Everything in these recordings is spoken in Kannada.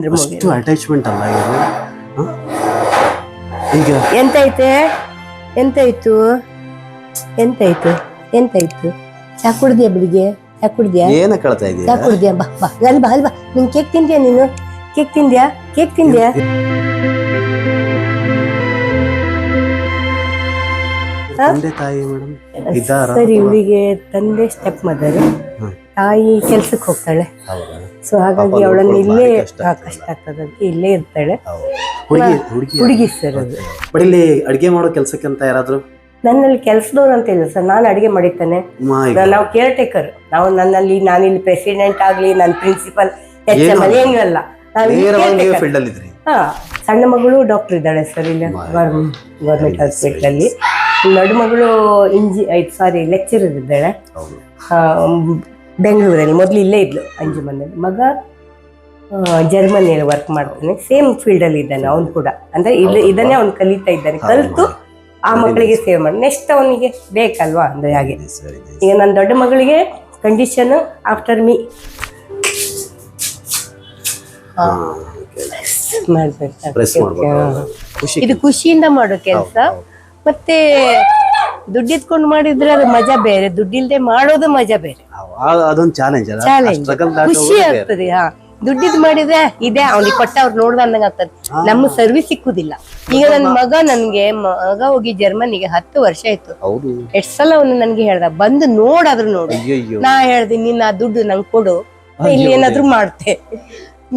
ಅಷ್ಟು ಅಟ್ಯಾಚ್ಮೆಂಟ್ ಅಲ್ಲ ಹ? ಈಗ ಎಂತೈತೆ? ಎಂತಾಯ್ತು ಎಂತಾಯ್ತು ಎಂತಾಯ್ತು ಚಾ ಕುಡ್ದಿಯ ಬೆಳಿಗ್ಗೆ ಚಾ ಕುಡ್ದಿಯ? ಏನ ಕೇಳ್ತಾ ಇದೀಯ? ಚಾ ಕುಡ್ದ್ಯಾ? ಬಾ ಬಾ. ಅಲ್ಲಿ ಬಾ ಅಲ್ಲಿ ಬಾ. ನೀನ್ ಕೇಕ್ ತಿಂದ್ಯಾ ನೀನು? ಕೇಕ್ ತಿಂದ್ಯಾ? ಕೇಕ್ ತಿಂದ್ಯಾ? ತಂದೆ ತಾಯಿ ಮೇಡಮ್ ಇದ್ದಾರ ಸರಿ ಇವಳಿಗೆ ತಂದೆ ಸ್ಟೆಪ್ ಮದರ್ ತಾಯಿ ಕೆಲ್ಸಕ್ಕೆ ಹೋಗ್ತಾಳೆ. ಹೌದಾ? ಸೊ ಹಾಗಾಗಿ ಅವಳನ್ನು ಇಲ್ಲೇ ಕಷ್ಟ ಆಗ್ತದೆ. ಅಂತ ಇಲ್ಲೇ ಇರ್ತಾಳೆ. ಹುಡುಗಿ ಸರ್ ಅದು. ಬಟ್ ಇಲ್ಲಿ ಅಡಿಗೆ ಮಾಡೋ ಕೆಲಸಕ್ಕೆ ಅಂತ ಯಾರಾದ್ರು? ನನ್ನಲ್ಲಿ ಕೆಲಸದವ್ರು ಅಂತ ಇಲ್ಲ ಸರ್ ನಾನು ಅಡುಗೆ ಮಾಡಿದ್ದೇನೆ. ನಾವು ಕೇರ್ ಟೇಕರ್ ನಾವು ನನ್ನಲ್ಲಿ ನಾನಿಲ್ಲಿ ಪ್ರೆಸಿಡೆಂಟ್ ಆಗಲಿ ನನ್ನ ಪ್ರಿನ್ಸಿಪಲ್ ಎಚ್? ಏನೂ ಅಲ್ಲ ಇಲ್ಲಿ. ಫೀಲ್ಡ್ ಅಲ್ಲಿ ಹಾ ಸಣ್ಣ ಮಗಳು ಡಾಕ್ಟರ್ ಇದ್ದಾಳೆ ಸರ್ ಇಲ್ಲಿ ಗೌರ್ಮೆಂಟ್ ಹಾಸ್ಪಿಟಲ್ ಅಲ್ಲಿ ದೊಡ್ಡ ಮಗಳು ಇಂಜಿ ಸಾರಿ ಲೆಕ್ಚರರ್ ಇದ್ದಾಳೆ. ಬೆಂಗಳೂರಲ್ಲಿ ಮೊದಲು ಇಲ್ಲೇ ಇದ್ಲು ಅಂಜುಮನಲ್ಲಿ ಮಗ ಜರ್ಮನಿಯಲ್ಲಿ ವರ್ಕ್ ಮಾಡ್ತಾನೆ. ಸೇಮ್ ಫೀಲ್ಡ್ ಅಲ್ಲಿ ಇದ್ದಾನೆ ಅವನು ಕೂಡ. ಅಂದ್ರೆ ಇಲ್ಲಿ ಇದನ್ನೇ ಅವ್ನು ಕಲಿತಾ ಇದ್ದಾನೆ. ಕಲಿತು ಆ ಮಕ್ಕಳಿಗೆ ಸೇವ್ ಮಾಡಿ. ನೆಕ್ಸ್ಟ್ ಅವನಿಗೆ ಬೇಕಲ್ವಾ? ಅಂದ್ರೆ ಹಾಗೆ. ಸರಿ ಈಗ ನನ್ನ ದೊಡ್ಡ ಮಗಳಿಗೆ ಕಂಡೀಷನ್ ಆಫ್ಟರ್ ಮೀ ಇದು ಖುಷಿಯಿಂದ ಮಾಡೋ ಕೆಲಸ. ಮತ್ತೆ ದುಡ್ಡು ಇಟ್ಕೊಂಡು ಮಾಡಿದ್ರೆ ಅದು ಮಜಾ ಬೇರೆ ದುಡ್ಡಿಲ್ದೆ ಮಾಡೋದು ಮಜಾ ಬೇರೆ. ಅದೊಂದು ಚಾಲೆಂಜ್ ಖುಷಿ ಆಗ್ತದೆ ಹಾ. ದುಡ್ಡಿದ್ ಮಾಡಿದ್ರೆ ಇದೆ ಅವ್ನಿಗೆ ಕೊಟ್ಟ ಅವ್ರು ನೋಡ್ದ ಅಂದಂಗ ಆಗ್ತದೆ. ನಮ್ಮ ಸರ್ವಿಸ್ ಸಿಕ್ಕುದಿಲ್ಲ. ಈಗ ನನ್ನ ಮಗ ನನ್ಗೆ ಮಗ ಹೋಗಿ ಜರ್ಮನಿಗೆ ಹತ್ತು ವರ್ಷ ಆಯ್ತು. ಎಷ್ಟ್ ಸಲ ಅವನು ನನ್ಗೆ ಹೇಳ್ದ ಬಂದು ನೋಡಾದ್ರು ನೋಡು. ನಾ ಹೇಳ್ದೆ ನೀನ್ ಆ ದುಡ್ಡು ನಂಗೆ ಕೊಡು. ಇಲ್ಲಿ ಏನಾದ್ರು ಮಾಡ್ತೆ.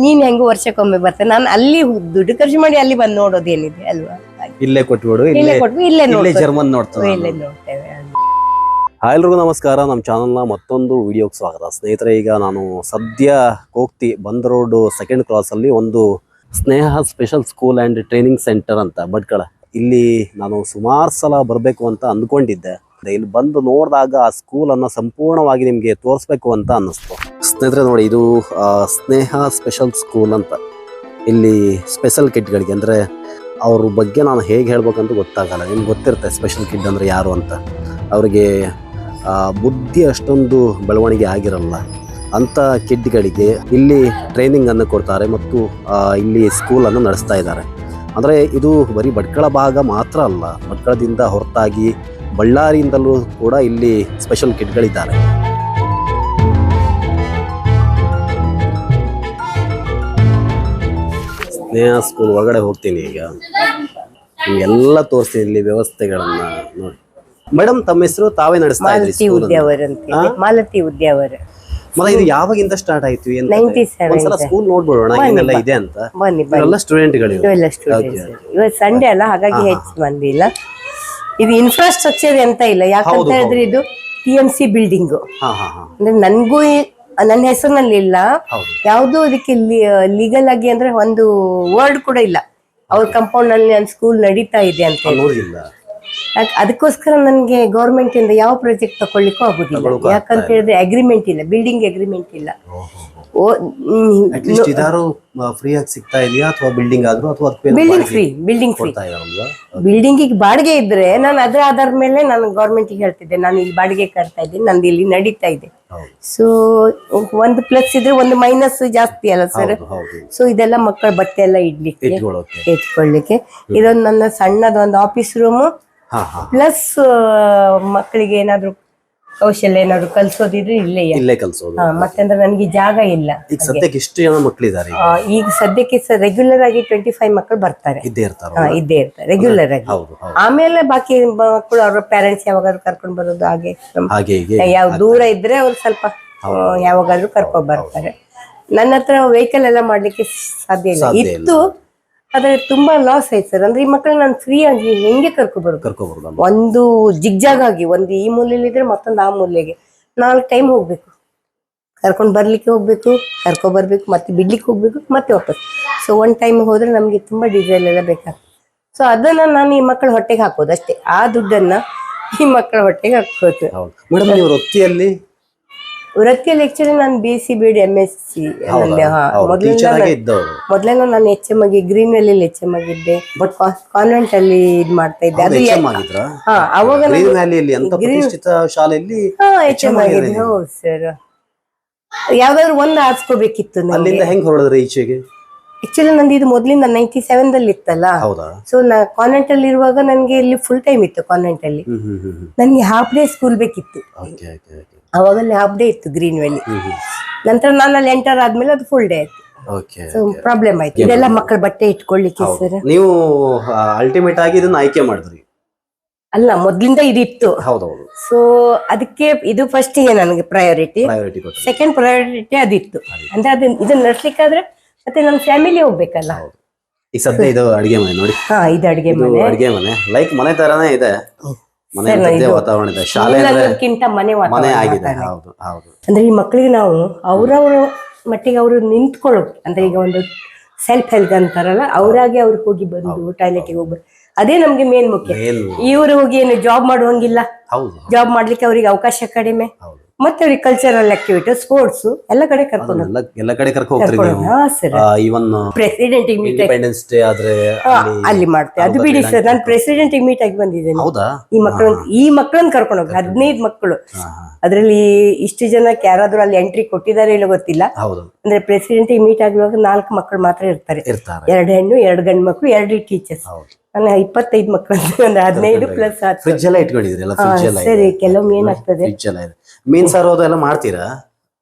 ನೀನ್ ಹೆಂಗು ವರ್ಷಕ್ಕೊಮ್ಮೆ ಬರ್ತೆ. ನಾನು ಅಲ್ಲಿ ದುಡ್ಡು ಖರ್ಚು ಮಾಡಿ ಅಲ್ಲಿ ಬಂದು ನೋಡೋದೇನಿದೆ ಅಲ್ವಾ. ಇಲ್ಲೇ ಕೊಟ್ಬಿಡು ಇಲ್ಲೇ ಇಲ್ಲೇ ಕೊಟ್ವಿ ಇಲ್ಲೇ ಇಲ್ಲೇ ನೋಡ್ತೇವೆ. ಜರ್ಮನ್ ನೋಡ್ತಾನೆ ಇಲ್ಲೇ ನೋಡ್ತೇವೆ ಹಾಯ್ ಎಲ್ರಿಗೂ ನಮಸ್ಕಾರ ನಮ್ಮ ಚಾನಲ್ನ ಮತ್ತೊಂದು ವಿಡಿಯೋಗೆ ಸ್ವಾಗತ. ಸ್ನೇಹಿತರೆ ಈಗ ನಾನು ಸದ್ಯ ಕೋಕ್ತಿ ಬಂದ್ ರೋಡ್ ಸೆಕೆಂಡ್ ಕ್ರಾಸಲ್ಲಿ ಒಂದು Sneha special school and training centre ಅಂತ. ಭಟ್ಕಳ ಇಲ್ಲಿ ನಾನು ಸುಮಾರು ಸಲ ಬರಬೇಕು ಅಂತ ಅಂದ್ಕೊಂಡಿದ್ದೆ. ಇಲ್ಲಿ ಬಂದು ನೋಡಿದಾಗ ಆ ಸ್ಕೂಲನ್ನು ಸಂಪೂರ್ಣವಾಗಿ ನಿಮಗೆ ತೋರಿಸ್ಬೇಕು ಅಂತ ಅನ್ನಿಸ್ತು. ಸ್ನೇಹಿತರೆ ನೋಡಿ ಇದು ಆ, ಸ್ನೇಹ ಸ್ಪೆಷಲ್ ಸ್ಕೂಲ್ ಅಂತ. ಇಲ್ಲಿ ಸ್ಪೆಷಲ್ ಕಿಟ್ಗಳಿಗೆ ಅಂದರೆ ಅವ್ರ ಬಗ್ಗೆ ನಾನು ಹೇಗೆ ಹೇಳ್ಬೇಕಂತ ಗೊತ್ತಾಗಲ್ಲ. ನಿಮ್ಗೆ ಗೊತ್ತಿರುತ್ತೆ ಸ್ಪೆಷಲ್ ಕಿಡ್ ಅಂದರೆ ಯಾರು ಅಂತ. ಅವರಿಗೆ ಬುದ್ಧಿ ಅಷ್ಟೊಂದು ಬೆಳವಣಿಗೆ ಆಗಿರಲ್ಲ. ಅಂಥ ಕಿಡ್ಗಳಿಗೆ ಇಲ್ಲಿ ಟ್ರೈನಿಂಗನ್ನು ಕೊಡ್ತಾರೆ ಮತ್ತು ಇಲ್ಲಿ ಸ್ಕೂಲನ್ನು ನಡೆಸ್ತಾ ಇದ್ದಾರೆ. ಅಂದರೆ ಇದು ಬರೀ ಭಟ್ಕಳ ಭಾಗ ಮಾತ್ರ ಅಲ್ಲ, ಭಟ್ಕಳದಿಂದ ಹೊರತಾಗಿ ಬಳ್ಳಾರಿಯಿಂದಲೂ ಕೂಡ ಇಲ್ಲಿ ಸ್ಪೆಷಲ್ ಕಿಡ್ಗಳಿದ್ದಾರೆ ಸ್ನೇಹ ಸ್ಕೂಲ್ ಒಳಗಡೆ ಹೋಗ್ತೀನಿ ಈಗ. ನಿಮ್ಗೆಲ್ಲ ತೋರಿಸ್ತೀನಿ ಇಲ್ಲಿ ವ್ಯವಸ್ಥೆಗಳನ್ನ ನೋಡಿ. ಮೇಡಮ್ ತಮ್ಮ ಹೆಸರು ತಾವೇ ನಡೆಸ್ತಾ ಇದ್ರಿ ಮಾಲತಿ ಸ್ಕೂಲ್ ಉದ್ಯಾವರ್ ಅಂತ ಮಾಲತಿ ಉದ್ಯಾವರ್. ಮತ್ತೆ ಇದು ಯಾವಾಗಿಂದ ಸ್ಟಾರ್ಟ್ ಆಯ್ತು? ಏನ್ ಕತೆ? 97 ಒಂದ್ಸಲ ಸ್ಕೂಲ್ ನೋಡ್ಬಿಡೋಣ. ಏನೆಲ್ಲ ಇದೆ ಅಂತ? ಬನ್ನಿ ಬನ್ನಿ. ಇವರೆಲ್ಲ ಸ್ಟೂಡೆಂಟ್ಗಳು ಇವೆಲ್ಲ ಸ್ಟೂಡೆಂಟ್ಸ್ ಇವತ್ತು ಸಂಡೇ ಅಲ್ಲ ಹಾಗಾಗಿ ಹೆಚ್ಚು ಬಂದಿಲ್ಲ ಇದು ಇನ್ಫ್ರಾಸ್ಟ್ರಕ್ಚರ್ ಎಂತ ಇಲ್ಲ. ಯಾಕಂತ ಹೇಳಿದ್ರೆ ಇದು ಟಿ ಎಂ ಸಿ ಬಿಲ್ಡಿಂಗ್ ಹಾ ಹಾ ಹಾ. ಅಂದ್ರೆ ನನ್ಗೂ ಈ- ನನ್ನ ಹೆಸರಿನಲ್ಲಿ ಇಲ್ಲ. ಯಾವ್ದು ಅದಕ್ಕೆ ಲೀಗಲ್ ಆಗಿ ಅಂದ್ರೆ ಒಂದು ವರ್ಡ್ ಕೂಡ ಇಲ್ಲ. ಅವ್ರ ಕಾಂಪೌಂಡ್ನಲ್ಲಿ ನನ್ನ ಸ್ಕೂಲ್ ನಡೀತಾ ಇದೆ ಅಂತ ಅದಕ್ಕೋಸ್ಕರ ನನಗೆ ಗೌರ್ಮೆಂಟ್ ಇಂದ ಯಾವ ಪ್ರಾಜೆಕ್ಟ್ ತಕೊಳ್ಳಿಕ್ಕೂ ಆಗುದಿಲ್ಲ. ಯಾಕಂತ ಹೇಳಿದ್ರೆ ಅಗ್ರಿಮೆಂಟ್ ಇಲ್ಲ ಬಿಲ್ಡಿಂಗ್ ಅಗ್ರಿಮೆಂಟ್ ಇಲ್ಲ. ಅಟ್ಲೀಸ್ಟ್ ಇದಾರು ಫ್ರೀ ಆಗಿ ಸಿಗ್ತಾ ಇದೆಯಾ? ಅಥವಾ ಬಿಲ್ಡಿಂಗ್ ಆದ್ರೂ? ಅಥವಾ ಅದಕ್ಕೆ ಬಿಲ್ಡಿಂಗ್ ಫ್ರೀ ಬಿಲ್ಡಿಂಗ್ ಫ್ರೀ ಕೊಡ್ತಾ ಇದಾರಲ್ವಾ ಬಿಲ್ಡಿಂಗಿಗೆ ಬಾಡಿಗೆ ಇದ್ರೆ ನಾನು ಅದರ ಆಧಾರ ಮೇಲೆ ನಾನು ಗೌರ್ಮೆಂಟ್ ಹೇಳ್ತಿದ್ದೆ. ನಾನು ಇಲ್ಲಿ ಬಾಡಿಗೆ ಕಟ್ತಾ ಇದ್ದೀನಿ ನಂದು ಇಲ್ಲಿ ನಡೀತಾ ಇದೆ. ಸೊ ಒಂದು ಪ್ಲಸ್ ಇದ್ರೆ ಒಂದು ಮೈನಸ್ ಜಾಸ್ತಿ ಅಲ್ಲ ಸರ್ ಸೊ ಇದೆಲ್ಲ ಮಕ್ಕಳ ಬಟ್ಟೆ ಎಲ್ಲ ಇಡ್ಲಿಕ್ಕೆ ಇಟ್ಕೊಳ್ಳೋಕೆ. ಎತ್ಕೊಳ್ಳಿಕ್ಕೆ ಇದೊಂದು ನನ್ನ ಸಣ್ಣದೊಂದು ಆಫೀಸ್ ರೂಮು ಪ್ಲಸ್ ಮಕ್ಕಳಿಗೆ ಏನಾದ್ರು ಕೌಶಲ್ಯ ಏನಾದ್ರು ಕಲ್ಸೋದಿದ್ರೆ ಇಲ್ಲೇ ಇಲ್ಲೇ ಕಲ್ಸೋದು. ಮತ್ತೆ ಮತ್ತಂದ್ರೆ ನನಗೆ ಜಾಗ ಇಲ್ಲ ಈಗ ಸದ್ಯಕ್ಕೆ ಎಷ್ಟು ಜನ ಮಕ್ಕಳಿದ್ದಾರೆ ಈಗ. ಸದ್ಯಕ್ಕೆ ರೆಗ್ಯುಲರ್ ಆಗಿ ಟ್ವೆಂಟಿ ಫೈವ್ ಮಕ್ಕಳು ಬರ್ತಾರೆ. ಇದ್ದೇ ಇರ್ತಾರೆ. ಇದ್ದೇ ಇರ್ತಾರೆ ರೆಗ್ಯುಲರ್ ಆಗಿ. ಆಮೇಲೆ ಬಾಕಿ ಮಕ್ಕಳು ಅವ್ರ ಪೇರೆಂಟ್ಸ್ ಯಾವಾಗಾದ್ರೂ ಕರ್ಕೊಂಡು ಬರೋದು ಹಾಗೆ ಯಾವ ದೂರ ಇದ್ರೆ ಅವ್ರು ಸ್ವಲ್ಪ ಯಾವಾಗಾದ್ರೂ ಕರ್ಕೊಂಡ್ ಬರ್ತಾರೆ. ನನ್ನ ಹತ್ರ ವೆಹಿಕಲ್ ಎಲ್ಲ ಮಾಡ್ಲಿಕ್ಕೆ ಸಾಧ್ಯ ಇಲ್ಲ. ಇತ್ತು ಆದ್ರೆ ತುಂಬಾ ಲಾಸ್ ಆಯ್ತು ಸರ್ ಅಂದ್ರೆ ಈ ಮಕ್ಕಳು ನಾನು ಫ್ರೀ ಆಗಿ ಹೆಂಗೆ ಕರ್ಕೊಬಾರ್ದು? ಬರೋದು ಕರ್ಕೊಬರ್ದಲ್ಲ. ಒಂದು ಜಿಗ್ಜಾಗ್ ಆಗಿ ಒಂದು ಈ ಮೂಲೆಯಲ್ಲಿ ಇದ್ರೆ ಮತ್ತೊಂದು ಆ ಮೂಲೆಗೆ. ನಾಲ್ಕು ಟೈಮ್ ಹೋಗ್ಬೇಕು. ಕರ್ಕೊಂಡು ಬರ್ಲಿಕ್ಕೆ ಹೋಗ್ಬೇಕು ಕರ್ಕೊಬರ್ಬೇಕು ಮತ್ತೆ ಬಿಡ್ಲಿಕ್ಕೆ ಹೋಗ್ಬೇಕು ಮತ್ತೆ ವಾಪಸ್. ಸೊ ಒನ್ ಟೈಮ್ ಹೋದ್ರೆ ನಮ್ಗೆ ತುಂಬಾ ಡೀಸೆಲ್ ಎಲ್ಲ ಬೇಕಾಗ್ತದೆ ಸೊ ಅದನ್ನ ನಾನು ಈ ಮಕ್ಕಳ ಹೊಟ್ಟೆಗೆ ಹಾಕೋದು ಅಷ್ಟೇ. ಆ ದುಡ್ಡನ್ನ ಈ ಮಕ್ಕಳ ಹೊಟ್ಟೆಗೆ ಹಾಕೋದು ಮೇಡಮ್ ನೀವು ವೃತ್ತಿಯಲ್ಲಿ ವೃತ್ತಿಯ ಲೆಕ್ಚರ್ ನಾನು B C B D M S C ಮೊದಲೆಲ್ಲ ನಾನು ಎಚ್ ಎಂ ಆಗಿ ಗ್ರೀನ್ ವ್ಯಾಲಿ ಎಚ್ ಎಂ ಆಗಿದ್ದೆ ಬಟ್ ಕಾನ್ವೆಂಟ್ ಅಲ್ಲಿ ಇದ್ ಮಾಡ್ತಾ ಇದ್ದೆ. ಅದು ಹಾ ಅವಾಗ ಶಾಲೆಯಲ್ಲಿ ಎಚ್ ಎಂ ಆಗಿದ್ದೆ. ಹೌದು ಸರ್ ಯಾವ್ದಾದ್ರು ಒಂದು ಆರಿಸ್ಕೋಬೇಕಿತ್ತು ಅಲ್ಲಿಂದ ಹೆಂಗ್ ಹೊರಡಿದ್ರಿ ಈಚೆಗೆ ಆಕ್ಚುಲಿ ನಂದು ಇದು ಮೊದಲಿಂದ ನೈಂಟಿ ಸೆವೆನ್ ದಲ್ಲಿ ಇತ್ತಲ್ಲ ಸೊ ನಾ ಕಾನ್ವೆಂಟ್ ಅಲ್ಲಿ ಇರುವಾಗ ನನಗೆ ಇಲ್ಲಿ ಫುಲ್ ಟೈಮ್ ಇತ್ತು ಕಾನ್ವೆಂಟ್ ಅಲ್ಲಿ. ನನಗೆ ಹಾಫ್ ಡೇ ಸ್ಕೂಲ್ ಬೇಕಿತ್ತು. ಅವಾಗಲ್ಲಿ ಹಾಫ್ ಡೇ ಇತ್ತು ಗ್ರೀನ್ ವ್ಯಾಲಿ ನಂತರ ನಾನು ಅಲ್ಲಿ ಎಂಟರ್ ಆದ್ಮೇಲೆ ಅದು ಫುಲ್ ಡೇ ಆಯ್ತು. ಸೊ ಪ್ರಾಬ್ಲಮ್ ಆಯ್ತು. ಇದೆಲ್ಲ ಮಕ್ಕಳ ಬಟ್ಟೆ ಇಟ್ಕೊಳ್ಳಿಕ್ಕೆ ಸರ್. ನೀವು ಅಲ್ಟಿಮೇಟ್ ಆಗಿ ಇದನ್ನ ಆಯ್ಕೆ ಮಾಡಿದ್ರಿ. ಅಲ್ಲ ಮೊದ್ಲಿಂದ ಇದಿತ್ತು. ಹೌದೌದು. ಸೊ ಅದಕ್ಕೆ ಇದು ಫಸ್ಟ್ಗೆ ನನಗೆ ಪ್ರಯಾರಿಟಿ ಪ್ರಯಾರಿಟಿ ಸೆಕೆಂಡ್ ಪ್ರಯಾರಿಟಿ ಅದಿತ್ತು. ಅಂದ್ರೆ ಅದನ್ನ ಇದನ್ನ ನಡ್ಸ್ಲಿಕ್ಕಾದ್ರೆ ಮತ್ತೆ ನಮ್ಮ ಫ್ಯಾಮಿಲಿ ಹೋಗ್ಬೇಕಲ್ಲ. ಈಗ ಸದ್ಯ ಇದು ಅಡಿಗೆ ಮನೆ ನೋಡಿ. ಹಾ ಇದು ಅಡಿಗೆ ಮನೆ. ಅಡಿಗೆ ಮನೆ. ಲೈಕ್ ಮನೆ ತರಾನೇ ಇದೆ. ಮನೆ ವಾತಾವರಣ ಶಾಲೆ ಅಂದ್ರೆ ಎಲ್ಲದಕ್ಕಿಂತ ಮನೆ ಮನೆ ಆಗಿದೆ ಹೌದು ಹೌದು. ಅಂದ್ರೆ ಈ ಮಕ್ಕಳಿಗೆ ನಾವು ಅವರವರ ಮಟ್ಟಿಗೆ ಅವರು ನಿಂತ್ಕೊಳ್ಳೋ ಅಂದ್ರೆ ಈಗ ಒಂದು ಸೆಲ್ಫ್ ಹೆಲ್ಪ್ ಅಂತಾರಲ್ಲ ಅವರಾಗಿ ಅವ್ರಿಗೆ ಹೋಗಿ ಬಂದು ಟಾಯ್ಲೆಟ್ಗೆ ಹೋಗಿ ಅದೇ ನಮ್ಗೆ ಮೇನ್ ಮುಖ್ಯ. ಇವರು ಹೋಗಿ ಏನು ಜಾಬ್ ಮಾಡುವಂಗಿಲ್ಲ. ಜಾಬ್ ಮಾಡ್ಲಿಕ್ಕೆ ಅವರಿಗೆ ಅವಕಾಶ ಕಡಿಮೆ. ಮತ್ತೆ ಅವ್ರಿಗೆ ಕಲ್ಚರಲ್ ಆಕ್ಟಿವಿಟಿ ಸ್ಪೋರ್ಟ್ಸ್ ಎಲ್ಲ ಕಡೆ ಕರ್ಕೊಂಡು ಎಲ್ಲ ಎಲ್ಲ ಕಡೆ ಕರ್ಕೊ ಹೋಗ್ತೀರಿ ನೀವು? ಹಾ sir. Even president meet independence day ಆದ್ರೆ ಅಲ್ಲಿ ಮಾಡ್ತೇವೆ ಅದು ಬಿಡಿ ಸರ್ ನಾನು ಪ್ರೆಸಿಡೆಂಟ್ ಮೀಟ್ ಆಗಿ ಬಂದಿದ್ದೇನೆ. ಹೌದಾ? ಈ ಮಕ್ಕಳನ್ನ ಈ ಮಕ್ಕಳನ್ನ ಕರ್ಕೊಂಡು ಹೋಗಿ ಹದಿನೈದು ಮಕ್ಕಳು. ಅದರಲ್ಲಿ ಇಷ್ಟು ಜನಕ್ಕೆ ಯಾರಾದ್ರೂ ಅಲ್ಲಿ ಎಂಟ್ರಿ ಕೊಟ್ಟಿದ್ದಾರೆ ಇಲ್ಲ ಗೊತ್ತಿಲ್ಲ. ಹೌದು. ಅಂದ್ರೆ ಪ್ರೆಸಿಡೆಂಟ್ ಮೀಟ್ ಆಗುವಾಗ ನಾಲ್ಕು ಮಕ್ಕಳು ಮಾತ್ರ ಇರ್ತಾರೆ. ಇರ್ತಾರೆ. ಎರಡು ಹೆಣ್ಣು ಎರಡು ಗಂಡು ಮಕ್ಕಳು ಎರಡು ಟೀಚರ್ಸ್ ನಾನು ಇಪ್ಪತ್ತೈದು ಮಕ್ಕಳು ಒಂದು ಹದಿನೈದು ಪ್ಲಸ್ ಫ್ರಿಜ್ ಎಲ್ಲ ಇಟ್ಕೊಂಡಿದ್ರಿ ಸರಿ ಕೆಲವೊಮ್ಮೆ ಏನಾಗ್ತದೆ ಮೀನ್ ಸಾರು ಅದೆಲ್ಲ ಮಾಡ್ತೀರಾ?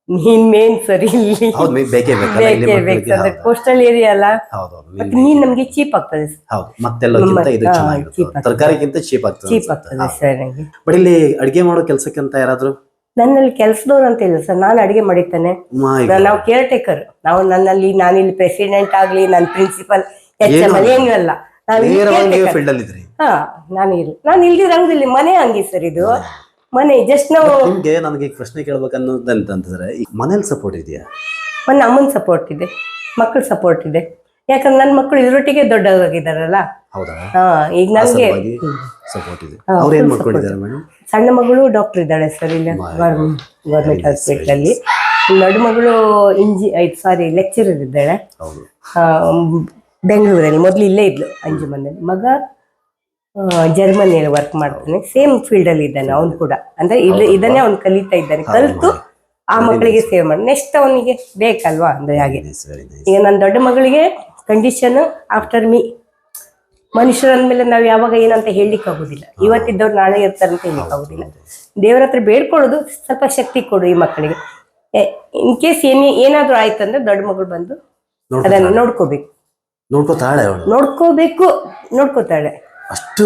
ನೀನ್ ಮೇನ್ ಸರಿ ಇಲ್ಲಿ. ಹೌದು ಮೀನ್ ಬೇಕೇ ಬೇಕಲ್ಲ ಇಲ್ಲಿ ಬೇಕೇ ಬೇಕು ಮಕ್ಕಳಿಗೆ ಅಂದ್ರೆ ಕೋಸ್ಟಲ್ ಏರಿಯಾ ಅಲ್ಲ. ಹೌದು ನೀನ್ ನಮ್ಗೆ ಚೀಪ್ ಆಗ್ತದೆ ಹೌದು ಮತ್ತೆಲ್ಲಕ್ಕಿಂತ ಇದು ಹಾ, cheap ಚೆನ್ನಾಗಿರುತ್ತೆ. ಆಗ್ತದೆ. ತರಕಾರಿಗಿಂತ ಚೀಪ್ ಆಗ್ತದೆ ಚೀಪ್ ಆಗ್ತದೆ ಸರ್ ನಂಗೆ. ಬಟ್ ಇಲ್ಲಿ ಅಡಿಗೆ ಮಾಡೋ ಕೆಲ್ಸಕ್ಕಿಂತ ಯಾರಾದ್ರೂ? ನನ್ನಲ್ಲಿ ಕೆಲ್ಸದವ್ರು ಅಂತ ಇಲ್ಲ ಸರ್ ನಾನು ಅಡಿಗೆ ಮಾಡಿದ್ದೇನೆ My God. ನಾವು ಕೇರ್ ಟೇಕರ್ ನಾವು ನನ್ನಲ್ಲಿ ನಾನಿಲ್ಲಿ ಪ್ರೆಸಿಡೆಂಟ್ ಆಗ್ಲಿ ನನ್ನ ಪ್ರಿನ್ಸಿಪಲ್ ಎಚ್? ಏನೂ ಅಲ್ಲ ನಾವು ನೇರವಾಗಿ ಫೀಲ್ಡ್ ಅಲ್ಲಿ ಇದ್ರಿ ಹಾ ನಾನು ಇಲ್ಲಿ ನಾನು ಇಲ್ದಿರ ರಂಗದಲ್ಲಿ ಮನೆ ಹಂಗೆ ಸರ್ ಇದು. ಮನೆ ಜಸ್ಟ್ ನಾವು ನಿಮ್ಗೆ ನನಗೆ ಈಗ ಪ್ರಶ್ನೆ ಕೇಳ್ಬೇಕನ್ನೋದಂತಂದ್ರೆ ಈಗ ಮನೇಲಿ ಸಪೋರ್ಟ್ ಇದೆಯಾ? ನನ್ನ ಅಮ್ಮನ ಸಪೋರ್ಟ್ ಇದೆ ಮಕ್ಕಳ ಸಪೋರ್ಟ್ ಇದೆ. ಯಾಕಂದ್ರೆ ನನ್ನ ಮಕ್ಕಳು ಇದರೊಟ್ಟಿಗೆ ದೊಡ್ಡವರಾಗಿದ್ದಾರಲ್ಲ. ಹೌದಾ? ಹಾ ಈಗ ನನಗೆ ಸಲುವಾಗಿ ಸಪೋರ್ಟ್ ಇದೆ. ಅವ್ರು ಏನ್ ಮಾಡ್ಕೊಂಡಿದ್ದಾರೆ ಮೇಡಮ್? ಸಣ್ಣ ಮಗಳು ಡಾಕ್ಟರ್ ಇದ್ದಾಳೆ ಸರ್ ಇಲ್ಲ ಗೌರ್ಮೆಂಟ್ ಹಾಸ್ಪಿಟಲ್ ಅಲ್ಲಿ ದೊಡ್ಡ ಮಗಳು ಇಂಜಿ ಸಾರಿ ಲೆಕ್ಚರರ್ ಇದ್ದಾಳೆ. ಹೌದು. ಆ, ಬೆಂಗಳೂರಲ್ಲಿ ಮೊದಲು ಇಲ್ಲೇ ಇದ್ಲು ಅಂಜುಮನಲ್ಲಿ ಮಗ ಜರ್ಮನಿಯಲ್ಲಿ ವರ್ಕ್ ಮಾಡ್ತಾನೆ. ಸೇಮ್ ಫೀಲ್ಡ್ ಅಲ್ಲಿ ಇದ್ದಾನೆ ಅವನು ಕೂಡ. ಅಂದ್ರೆ ಇಲ್ಲಿ ಇದನ್ನೇ ಅವ್ನು ಕಲಿತಾ ಇದ್ದಾನೆ. ಕಲಿತು ಆ ಮಕ್ಕಳಿಗೆ ಸೇವ್ ಮಾಡಿ ನೆಕ್ಸ್ಟ್ ಅವನಿಗೆ ಬೇಕಲ್ವಾ ಅಂದ್ರೆ ಹಾಗೆ. ಈಗ ನನ್ನ ದೊಡ್ಡ ಮಗಳಿಗೆ ಕಂಡೀಷನ್ ಆಫ್ಟರ್ ಮೀ ಮನುಷ್ಯರ ಮೇಲೆ ನಾವು ಯಾವಾಗ ಏನಂತ ಹೇಳಲಿಕ್ಕೆ ಆಗುದಿಲ್ಲ. ಇವತ್ತಿದ್ದವ್ರು ನಾಳೆ ಇರ್ತಾರೆ ಅಂತ ಹೇಳಲಿಕ್ಕೆ ಆಗೋದಿಲ್ಲ. ದೇವರ ಹತ್ರ ಬೇಡ್ಕೊಳ್ಳೋದು ಸ್ವಲ್ಪ ಶಕ್ತಿ ಕೊಡು ಈ ಮಕ್ಕಳಿಗೆ. ಇನ್ ಕೇಸ್ ಏನೇ ಏನಾದ್ರೂ ಆಯ್ತಂದ್ರೆ ದೊಡ್ಡ ಮಗಳು ಬಂದು ಅದನ್ನು ನೋಡ್ಕೋಬೇಕು. ನೋಡ್ಕೋತಾಳೆ ನೋಡ್ಕೋಬೇಕು ನೋಡ್ಕೋತಾಳೆ. ಅಷ್ಟು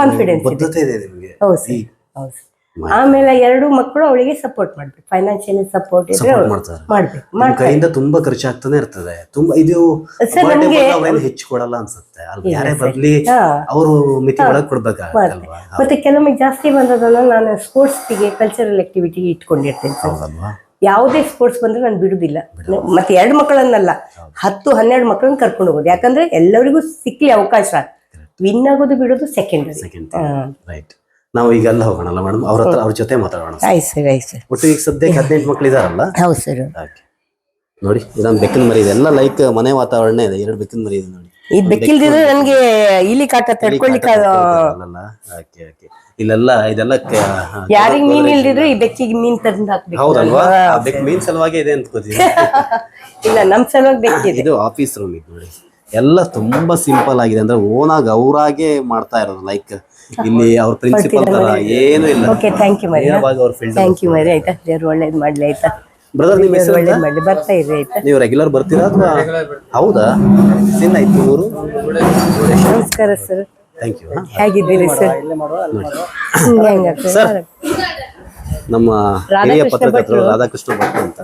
ಕಾನ್ಫಿಡೆನ್ಸ್ ಇದೆ. ಬದ್ಧತೆ ಇದೆ ನಿಮ್ಗೆ. ಹೌದು ಹೌದು ಆಮೇಲೆ ಎರಡು ಮಕ್ಕಳು ಅವಳಿಗೆ ಸಪೋರ್ಟ್ ಮಾಡ್ಬೇಕು. ಫೈನಾನ್ಷಿಯಲಿ ಸಪೋರ್ಟ್ ಇದ್ರೆ ಮಾಡ್ಬೇಕು. ಕೈಯಿಂದ ತುಂಬಾ ಖರ್ಚಾಗ್ತಾನೆ ಇರ್ತದೆ. ತುಂಬಾ ಇದು ಹೆಚ್ಚು ಕೊಡಲ್ಲ ಅನ್ಸುತ್ತೆ. ಯಾರೇ ಬರ್ಲಿ. ಅವರು ಮಿತಿ ಒಳಗೆ ಕೊಡ್ಬೇಕಾಗಲ್ವಾ ಮತ್ತೆ ಕೆಲವೊಮ್ಮೆ ಜಾಸ್ತಿ ಬಂದದನ್ನ ನಾನು ಸ್ಪೋರ್ಟ್ಸ್ಗೆ ಕಲ್ಚರಲ್ ಆಕ್ಟಿವಿಟಿ ಇಟ್ಕೊಂಡಿರ್ತೇನೆ ಯಾವುದೇ ಸ್ಪೋರ್ಟ್ಸ್ ಬಂದ್ರೆ ನಾನು ಬಿಡುದಿಲ್ಲ. ಮತ್ತೆ ಎರಡು ಮಕ್ಕಳನ್ನಲ್ಲ ಹತ್ತು ಹನ್ನೆರಡು ಮಕ್ಕಳನ್ನ ಕರ್ಕೊಂಡು ಹೋಗೋದು. ಯಾಕಂದ್ರೆ ಎಲ್ಲರಿಗೂ ಸಿಕ್ಲಿ ಅವಕಾಶ. ವಿನ್ ಆಗೋದು ಬಿಡೋದು ಸೆಕೆಂಡರಿ ಸೆಕೆಂಡ್ ರೈಟ್ ನಾವು ಈಗ ಎಲ್ಲ ಹೋಗೋಣಲ್ಲ ಮೇಡಮ್ ಅವ್ರ ಹತ್ರ ಅವ್ರ ಜೊತೆ ಮಾತಾಡೋಣ ಆಯ್ತು ಸರ್ ಆಯ್ತು ಸರ್. ಒಟ್ಟು ಈಗ ಸದ್ಯಕ್ಕೆ ಹದಿನೆಂಟು ಮಕ್ಳು ಇದಾರಲ್ಲ? ಹೌದು ಸರ್. Okay. ನೋಡಿ ಇದೊಂದು ಬೆಕ್ಕಿನ ಮರಿ ಇದೆ. ಎಲ್ಲ ಲೈಕ್ ಮನೆ ವಾತಾವರಣ ಇದೆ. ಎರಡು ಬೆಕ್ಕಿನ ಮರಿ ಇದೆ ನೋಡಿ. ಈ ಬೆಕ್ಕಿಲ್ದಿದ್ರೆ ನನಗೆ ಇಲಿ ಕಾಟ ತಡ್ಕೊಳ್ಳಿಕ್ಕೆ ಓಕೆ ಓಕೆ. ಇಲ್ಲೆಲ್ಲ ಇದೆಲ್ಲ ಯಾರಿಗ್ ಮೀನ್ ಇಲ್ದಿದ್ರೆ ಈ ಬೆಕ್ಕಿಗೆ ಮೀನ್ ತಂದು ಹಾಕ್ಬೇಕು. ಹೌದಲ್ವಾ? ಆ ಮೀನ್ ಸಲುವಾಗಿ ಇದೆ ಅಂತ ಗೊತ್ತಿದೆ. ಇಲ್ಲ ನಮ್ ಸಲುವಾಗಿ ಬೆಕ್ಕಿದೆ. ಇದು ಆಫೀಸ್ ರೂಮ್ ಇದು ನೋಡಿ. ಎಲ್ಲ ತುಂಬಾ ಸಿಂಪಲ್ ಆಗಿದೆ. ಅಂದ್ರೆ ಓನಾಗಿ ಅವರಾಗೆ ಮಾಡ್ತಾ ಇರೋದು ಲೈಕ್ ಇಲ್ಲಿ ಅವ್ರ ಪ್ರಿನ್ಸಿಪಲ್ ತರ ಏನು ಇಲ್ಲ. ಓಕೆ ಥ್ಯಾಂಕ್ ಯು ಮರಿ ಅವ್ರ ಫೀಲ್ಡ್ ಥ್ಯಾಂಕ್ ಯು ಮರಿ ಆಯ್ತಾ? ದೇವ್ರು ಒಳ್ಳೇದ್ ಮಾಡ್ಲಿ ಆಯ್ತಾ? ಬ್ರದರ್ ನಿಮ್ಮ ಹೆಸರು ಒಳ್ಳೇದ್ ಮಾಡ್ಲಿ. ಬರ್ತಾ ಇರಿ ಆಯ್ತಾ? ನೀವು ರೆಗ್ಯುಲರ್ ಬರ್ತೀರಾ ಅಥವಾ ಹೌದಾ? ಸಿನ್ ಆಯ್ತು ಊರು? ನಮಸ್ಕಾರ ಸರ್ ಥ್ಯಾಂಕ್ ಯು ಹೇಗಿದ್ದೀರಿ ಸರ್ ಸರ್ ನಮ್ಮ ಹಿರಿಯ ಪತ್ರಕರ್ತರು ರಾಧಾಕೃಷ್ಣ ಭಟ್ ಅಂತ.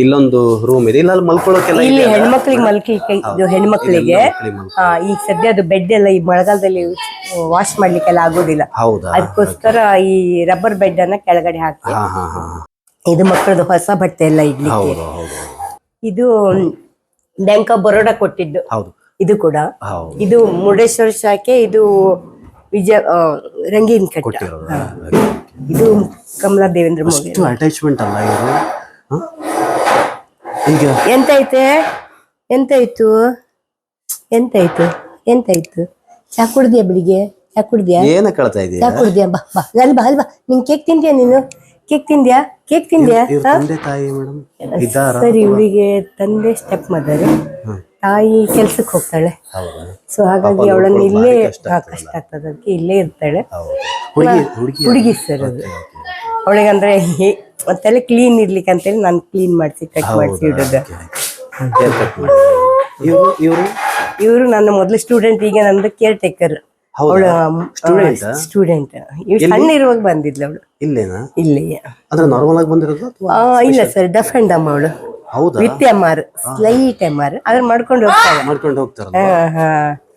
ಇಲ್ಲೊಂದು ರೂಮ್ ಇದೆ. ಇಲ್ಲ ಅಲ್ಲಿ ಮಲ್ಕೊಳ್ಳೋಕೆಲ್ಲ ಇಲ್ಲಿ ಇದೆ ಹೆಣ್ಮಕ್ಳಿಗೆ ಮಲ್ಕಿ ಇದು ಹೆಣ್ಮಕ್ಳಿಗೆ ಈಗ ಸದ್ಯ ಅದು ಬೆಡ್ ಎಲ್ಲ ಈ ಮಳೆಗಾಲದಲ್ಲಿ ವಾಶ್ ಮಾಡ್ಲಿಕ್ಕೆಲ್ಲ ಆಗೋದಿಲ್ಲ. ಹೌದಾ? ಅದಕ್ಕೋಸ್ಕರ ಈ ರಬ್ಬರ್ ಬೆಡ್ ಅನ್ನ ಕೆಳಗಡೆ ಹಾಕಿ. ಇದು ಮಕ್ಕಳದು ಹೊಸ ಬಟ್ಟೆ ಎಲ್ಲ ಇಡ್ಲಿಕ್ಕೆ. ಹೌದು ಇದು ಬ್ಯಾಂಕ್ ಆಫ್ ಬರೋಡ ಕೊಟ್ಟಿದ್ದು. ಇದು ಕೂಡ. ಇದು ಮುರುಡೇಶ್ವರ ಶಾಖೆ ಇದು ವಿಜಯ ರಂಗೀನ್ ಕಟ್ಟ ಇದು ಕಮಲಾ ದೇವೇಂದ್ರ ಮೋದಿ ಅಟ್ಯಾಚ್ಮೆಂಟ್ ಅಲ್ಲ ಹ? ಈಗ? ಎಂತೈತೆ? ಎಂತಾಯ್ತು ಎಂತಾಯ್ತು ಎಂತಾಯ್ತು ಚಾ ಕುಡ್ದ್ಯಾ ಬಿಡಿಗೆ? ಚಾ ಕುಡ್ದಿಯಾ? ಏನ ಕಳ್ತಾ ಇದೀಯ? ಚಾ ಕುಡ್ದ್ಯಾ? ಬಾ ಬಾ ಅಲ್ಲಿ ಬಾ ಅಲ್ವಾ ಬಾ ನಿನ್ ಕೇಕ್ ತಿಂದ್ಯಾ ನೀನು? ಕೇಕ್ ತಿಂದ್ಯಾ? ಕೇಕ್ ತಿಂದ್ಯಾ? ತಂದೆ ತಾಯಿ ಮೇಡಮ್. ಇದ್ದಾರ ಸರ್ ಇವಳಿಗೆ ತಂದೆ ಸ್ಟೆಪ್ ಮದರ್ ತಾಯಿ ಕೆಲ್ಸಕ್ಕೆ ಹೋಗ್ತಾಳೆ. ಹೌದಾ? ಸೊ ಹಾಗಾಗಿ ಅವಳನ್ನ ಇಲ್ಲೇ ಹಾ, ಕಷ್ಟ ಆಗ್ತದೆ ಅದಕ್ಕೆ ಇಲ್ಲೇ ಇರ್ತಾಳೆ. ಹೌದು. ಹುಡುಗಿ ಹುಡುಗಿ ಹುಡುಗಿ ಸರ್ ಅದು. ಅವಳಿಗಂದ್ರೆ ಹೇ- ತಲೆ ಕ್ಲೀನ್ ಇರ್ಲಿಕ್ಕೆ ಅಂತೇಳಿ ನಾನು ಕ್ಲೀನ್ ಮಾಡಿಸಿ ಕಟ್ ಮಾಡಿಸಿ ಇಡೋದು. ಇವರು ಇವರು? ಇವರು ನನ್ನ ಮೊದಲು ಸ್ಟೂಡೆಂಟ್ ಈಗ ನಂದು ಕೇರ್ ಟೇಕರ್ ಅವಳು ಸ್ಟೂಡೆಂಟ್ ಇವ್ ಸಣ್ಣ ಇರುವಾಗ ಬಂದಿದ್ಲು ಅವಳು. ಇಲ್ಲೇನಾ? ಇಲ್ಲಿ ಅಂದ್ರೆ ನಾರ್ಮಲ್ ಆಗಿ ಬಂದಿರೋದು ಇಲ್ಲ ಸರ್ ಡಫ್ ಅಂಡ್ ಅಮ್ಮ ಅವಳು. ಹೌದಾ? With M R slight M R ಅದ್ರ ಮಾಡ್ಕೊಂಡು ಹೋಗ್ತಾರೆ ಮಾಡ್ಕೊಂಡು ಹೋಗ್ತಾರಲ್ಲ ಹಾ, ಹಾ.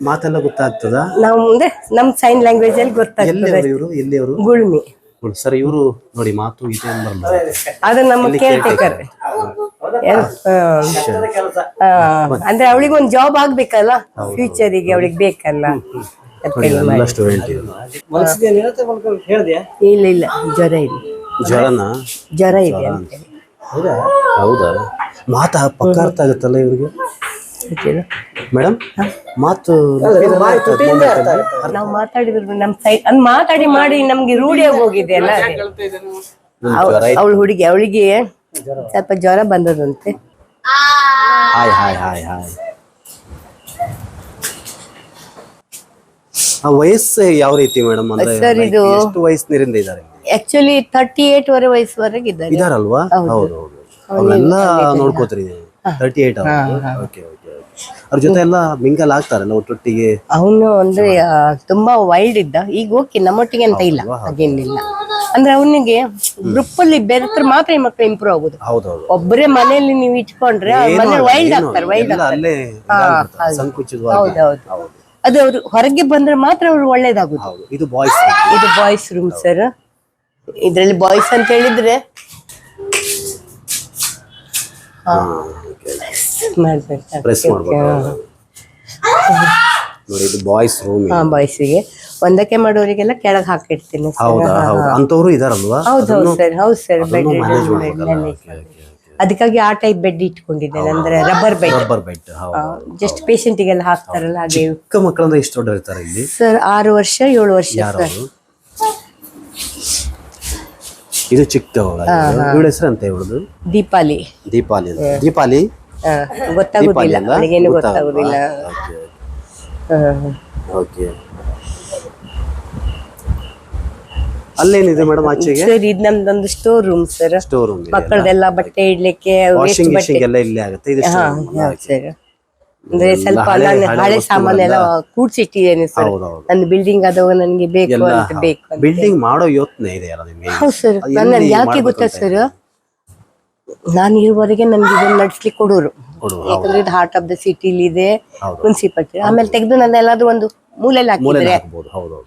ಮಾತೆಲ್ಲ ಗೊತ್ತಾಗ್ತದ? ನಾವು ಮುಂದೆ ನಮ್ ಸೈನ್ ಲ್ಯಾಂಗ್ವೇಜ್ ಅಲ್ಲಿ ಗೊತ್ತಾಗ್ತದೆ ಗುಳ್ಮಿ ಸರ್ ಇವರು ನೋಡಿ ಮಾತು ಇದೆ ಅದು ನಮ್ಮ ಕೇರ್ ಟೇಕರ್ ಅಂದ್ರೆ ಅವಳಿಗೆ ಒಂದು ಜಾಬ್ ಆಗ್ಬೇಕಲ್ಲ? ಫ್ಯೂಚರಿಗೆ ಅವಳಿಗೆ ಬೇಕಲ್ಲ? ಇಲ್ಲ ಇಲ್ಲ. ಜ್ವರ ಇದೆ ಜ್ವರನ? ಜ್ವರ ಇದೆ ಹೌದಾ? ಮಾತಾ ಪಕ್ಕ ಅರ್ಥ ಆಗುತ್ತಲ್ಲ ಇವ್ರಿಗೆ? ಮೇಡಮ್ ಮಾತು ನಾವು ಮಾತಾಡಿದ್ರು ನಮ್ ಸೈಡ್ ಅಂದ್ ಮಾತಾಡಿ ಮಾಡಿ ನಮ್ಗೆ ರೂಢಿಯಾಗಿ ಹೋಗಿದೆ ಅಲ್ಲ ಅವಳು ಹುಡುಗಿ ಅವಳಿಗೆ ಸ್ವಲ್ಪ ಜ್ವರ ಬಂದದಂತೆ. Hi hi hi hi. ಆ ವಯಸ್ಸು ಯಾವ ರೀತಿ ಮೇಡಮ್ ಅಂದ್ರೆ ಸರ್ ಇದು ಎಷ್ಟು ವಯಸ್ಸಿನಿಂದ ಇದ್ದಾರೆ ಆಕ್ಚುಲಿ ತರ್ಟಿ ಏಟ್ ವರೆ ವಯಸ್ಸುವರೆಗೆ ಇದ್ದಾರೆ. ಇದಾರಲ್ವಾ? ಹೌದು. ಹೌದು ಅವರೆಲ್ಲ ನೋಡ್ಕೋತೀರಿ ತರ್ಟಿ ಏಟ್ ಓಕೆ ಓಕೆ ಅವ್ರ ಜೊತೆ ಎಲ್ಲ ಮಿಂಗಲ್ ಆಗ್ತಾರಲ್ಲ ಒಟ್ಟೊಟ್ಟಿಗೆ? ಅವನು ಅಂದ್ರೆ ಆ, ತುಂಬಾ ವೈಲ್ಡ್ ಇದ್ದ. ಈಗ ಓಕೆ ನಮ್ಮೊಟ್ಟಿಗೆ ಅಂತ ಇಲ್ಲ. ಹಾಗೇನಿಲ್ಲ. ಅಂದ್ರೆ ಅವನಿಗೆ ಗ್ರೂಪ್ ಅಲ್ಲಿ ಬೆರೆತ್ರೆ ಮಾತ್ರ ಈ ಮಕ್ಳು ಇಂಪ್ರೂವ್ ಆಗುದು. ಹೌದೌದು. ಒಬ್ಬರೇ ಮನೆಯಲ್ಲಿ ನೀವು ಇಟ್ಕೊಂಡ್ರೆ ಮನೆ ವೈಲ್ಡ್ ಆಗ್ತಾರೆ ವೈಲ್ಡ್ ಎಲ್ಲ ಅಲ್ಲೇ ಇದಾಗ್ಬಿಡ್ತಾರೆ, ಸಂಕುಚಿತವಾಗಿ. ಹೌದೌದು. ಅದು ಅವ್ರು ಹೊರಗೆ ಬಂದ್ರೆ ಮಾತ್ರ ಅವ್ರು ಒಳ್ಳೇದಾಗುದು. ಹೌದು. ಇದು ಬಾಯ್ಸ್ ಇದು ಬಾಯ್ಸ್ ರೂಮ್ ಸರ್ ಇದ್ರಲ್ಲಿ ಬಾಯ್ಸ್ ಅಂತ ಹೇಳಿದ್ರೆ ಮಾಡ್ಬೇಕು. ಪ್ರೆಸ್ ಮಾಡ್ಬೇಕು ನೋಡಿ ಇದು ಬಾಯ್ಸ್ ರೂಮ್ ಹಾ ಬಾಯ್ಸಿಗೆ ಒಂದಕ್ಕೆ ಮಾಡೋರಿಗೆಲ್ಲ ಕೆಳಗೆ ಹಾಕಿಡ್ತೀನಿ ಹೌದಾ ಹೌದು. ಅಂತವ್ರು ಇದಾರಲ್ವಾ? ಹೌದು ಹೌದು ಸರ್. ಹೌದು ಸರ್ ಬೆಡ್ ಅದಕ್ಕಾಗಿ ಆ ಟೈಪ್ ಬೆಡ್ ಇಟ್ಕೊಂಡಿದ್ದೇನೆ. ಅಂದ್ರೆ ರಬ್ಬರ್ ಬೆಡ್ ರಬ್ಬರ್ ಬೆಡ್ ಹೌದು ಜಸ್ಟ್ ಪೇಷಂಟಿಗೆಲ್ಲ ಹಾಕ್ತಾರಲ್ಲ ಹಾಗೆ. ಚಿಕ್ಕ ಮಕ್ಕಳಂದ್ರೆ ಎಷ್ಟು ದೊಡ್ಡ ಇರ್ತಾರೆ ಇಲ್ಲಿ? ಸರ್ ಆರು ವರ್ಷ ಏಳು ವರ್ಷ ಸರ್? ಇದು ಚಿಕ್ಕವಳ ಇವಳ ಹೆಸರು ಅಂತ ಹೇಳುದು ದೀಪಾಲಿ. ದೀಪಾಲಿ ದೀಪಾಲಿ? ಗೊತ್ತಾಗುದಿಲ್ಲ? ಅವಳಿಗೇನು? ಗೊತ್ತಾಗುದಿಲ್ಲ. ಓಕೆ ಆ. ಓಕೆ. ಅಲ್ಲೇನಿದೆ ಮೇಡಮ್ ಆಚೆಗೆ? ಸರ್ ಇದು ನಮ್ದೊಂದು store room sir store room ಮಕ್ಕಳದೆಲ್ಲ ಬಟ್ಟೆ ಇಡ್ಲಿಕ್ಕೆ ವೇಸ್ಟ್ ಬಟ್ಟೆ. ಮಿಷಿನ್ ಎಲ್ಲ ಇಲ್ಲೇ ಆಗುತ್ತೆ. ಇದು ಹಾ ಹೌದು ಸರ್ ಅಂದ್ರೆ ಸ್ವಲ್ಪ ನಾನು ಹಳೆ ಸಾಮಾನೆಲ್ಲ ಕೂಡ್ಸಿಟ್ಟಿದ್ದೇನೆ ಸರ್ ನನ್ನ ಬಿಲ್ಡಿಂಗ್ ಆದವಾಗ ನನಗೆ ಬೇಕು ಅಂತ ಬೇಕು ಬಿಲ್ಡಿಂಗ್ ಮಾಡೋ ಯೋಚನೆ ಇದೆ ಅಲ್ಲ ನಿಮಗೆ? ಹೌದು ಸರ್ ನನ್ನ ಯಾಕೆ ಗೊತ್ತಾ ಸರ್ ನಾನು ಇರುವವರೆಗೆ ನನ್ಗೆ ಇದನ್ನ ನಡ್ಸ್ಲಿಕ್ಕೆ ಕೊಡೋರು. ಕೊಡು ಯಾಕಂದ್ರೆ ಇದು ಹಾರ್ಟ್ ಆಫ್ ದ ಸಿಟಿಲಿ ಇದೆ. ಮುನ್ಸಿಪಾಲ್ಟಿ ಆಮೇಲೆ ತೆಗೆದು ನನ್ನ ಎಲ್ಲಾದ್ರೂ ಒಂದು ಮೂಲೆಯಲ್ಲಿ ಹಾಕಿದ್ರೆ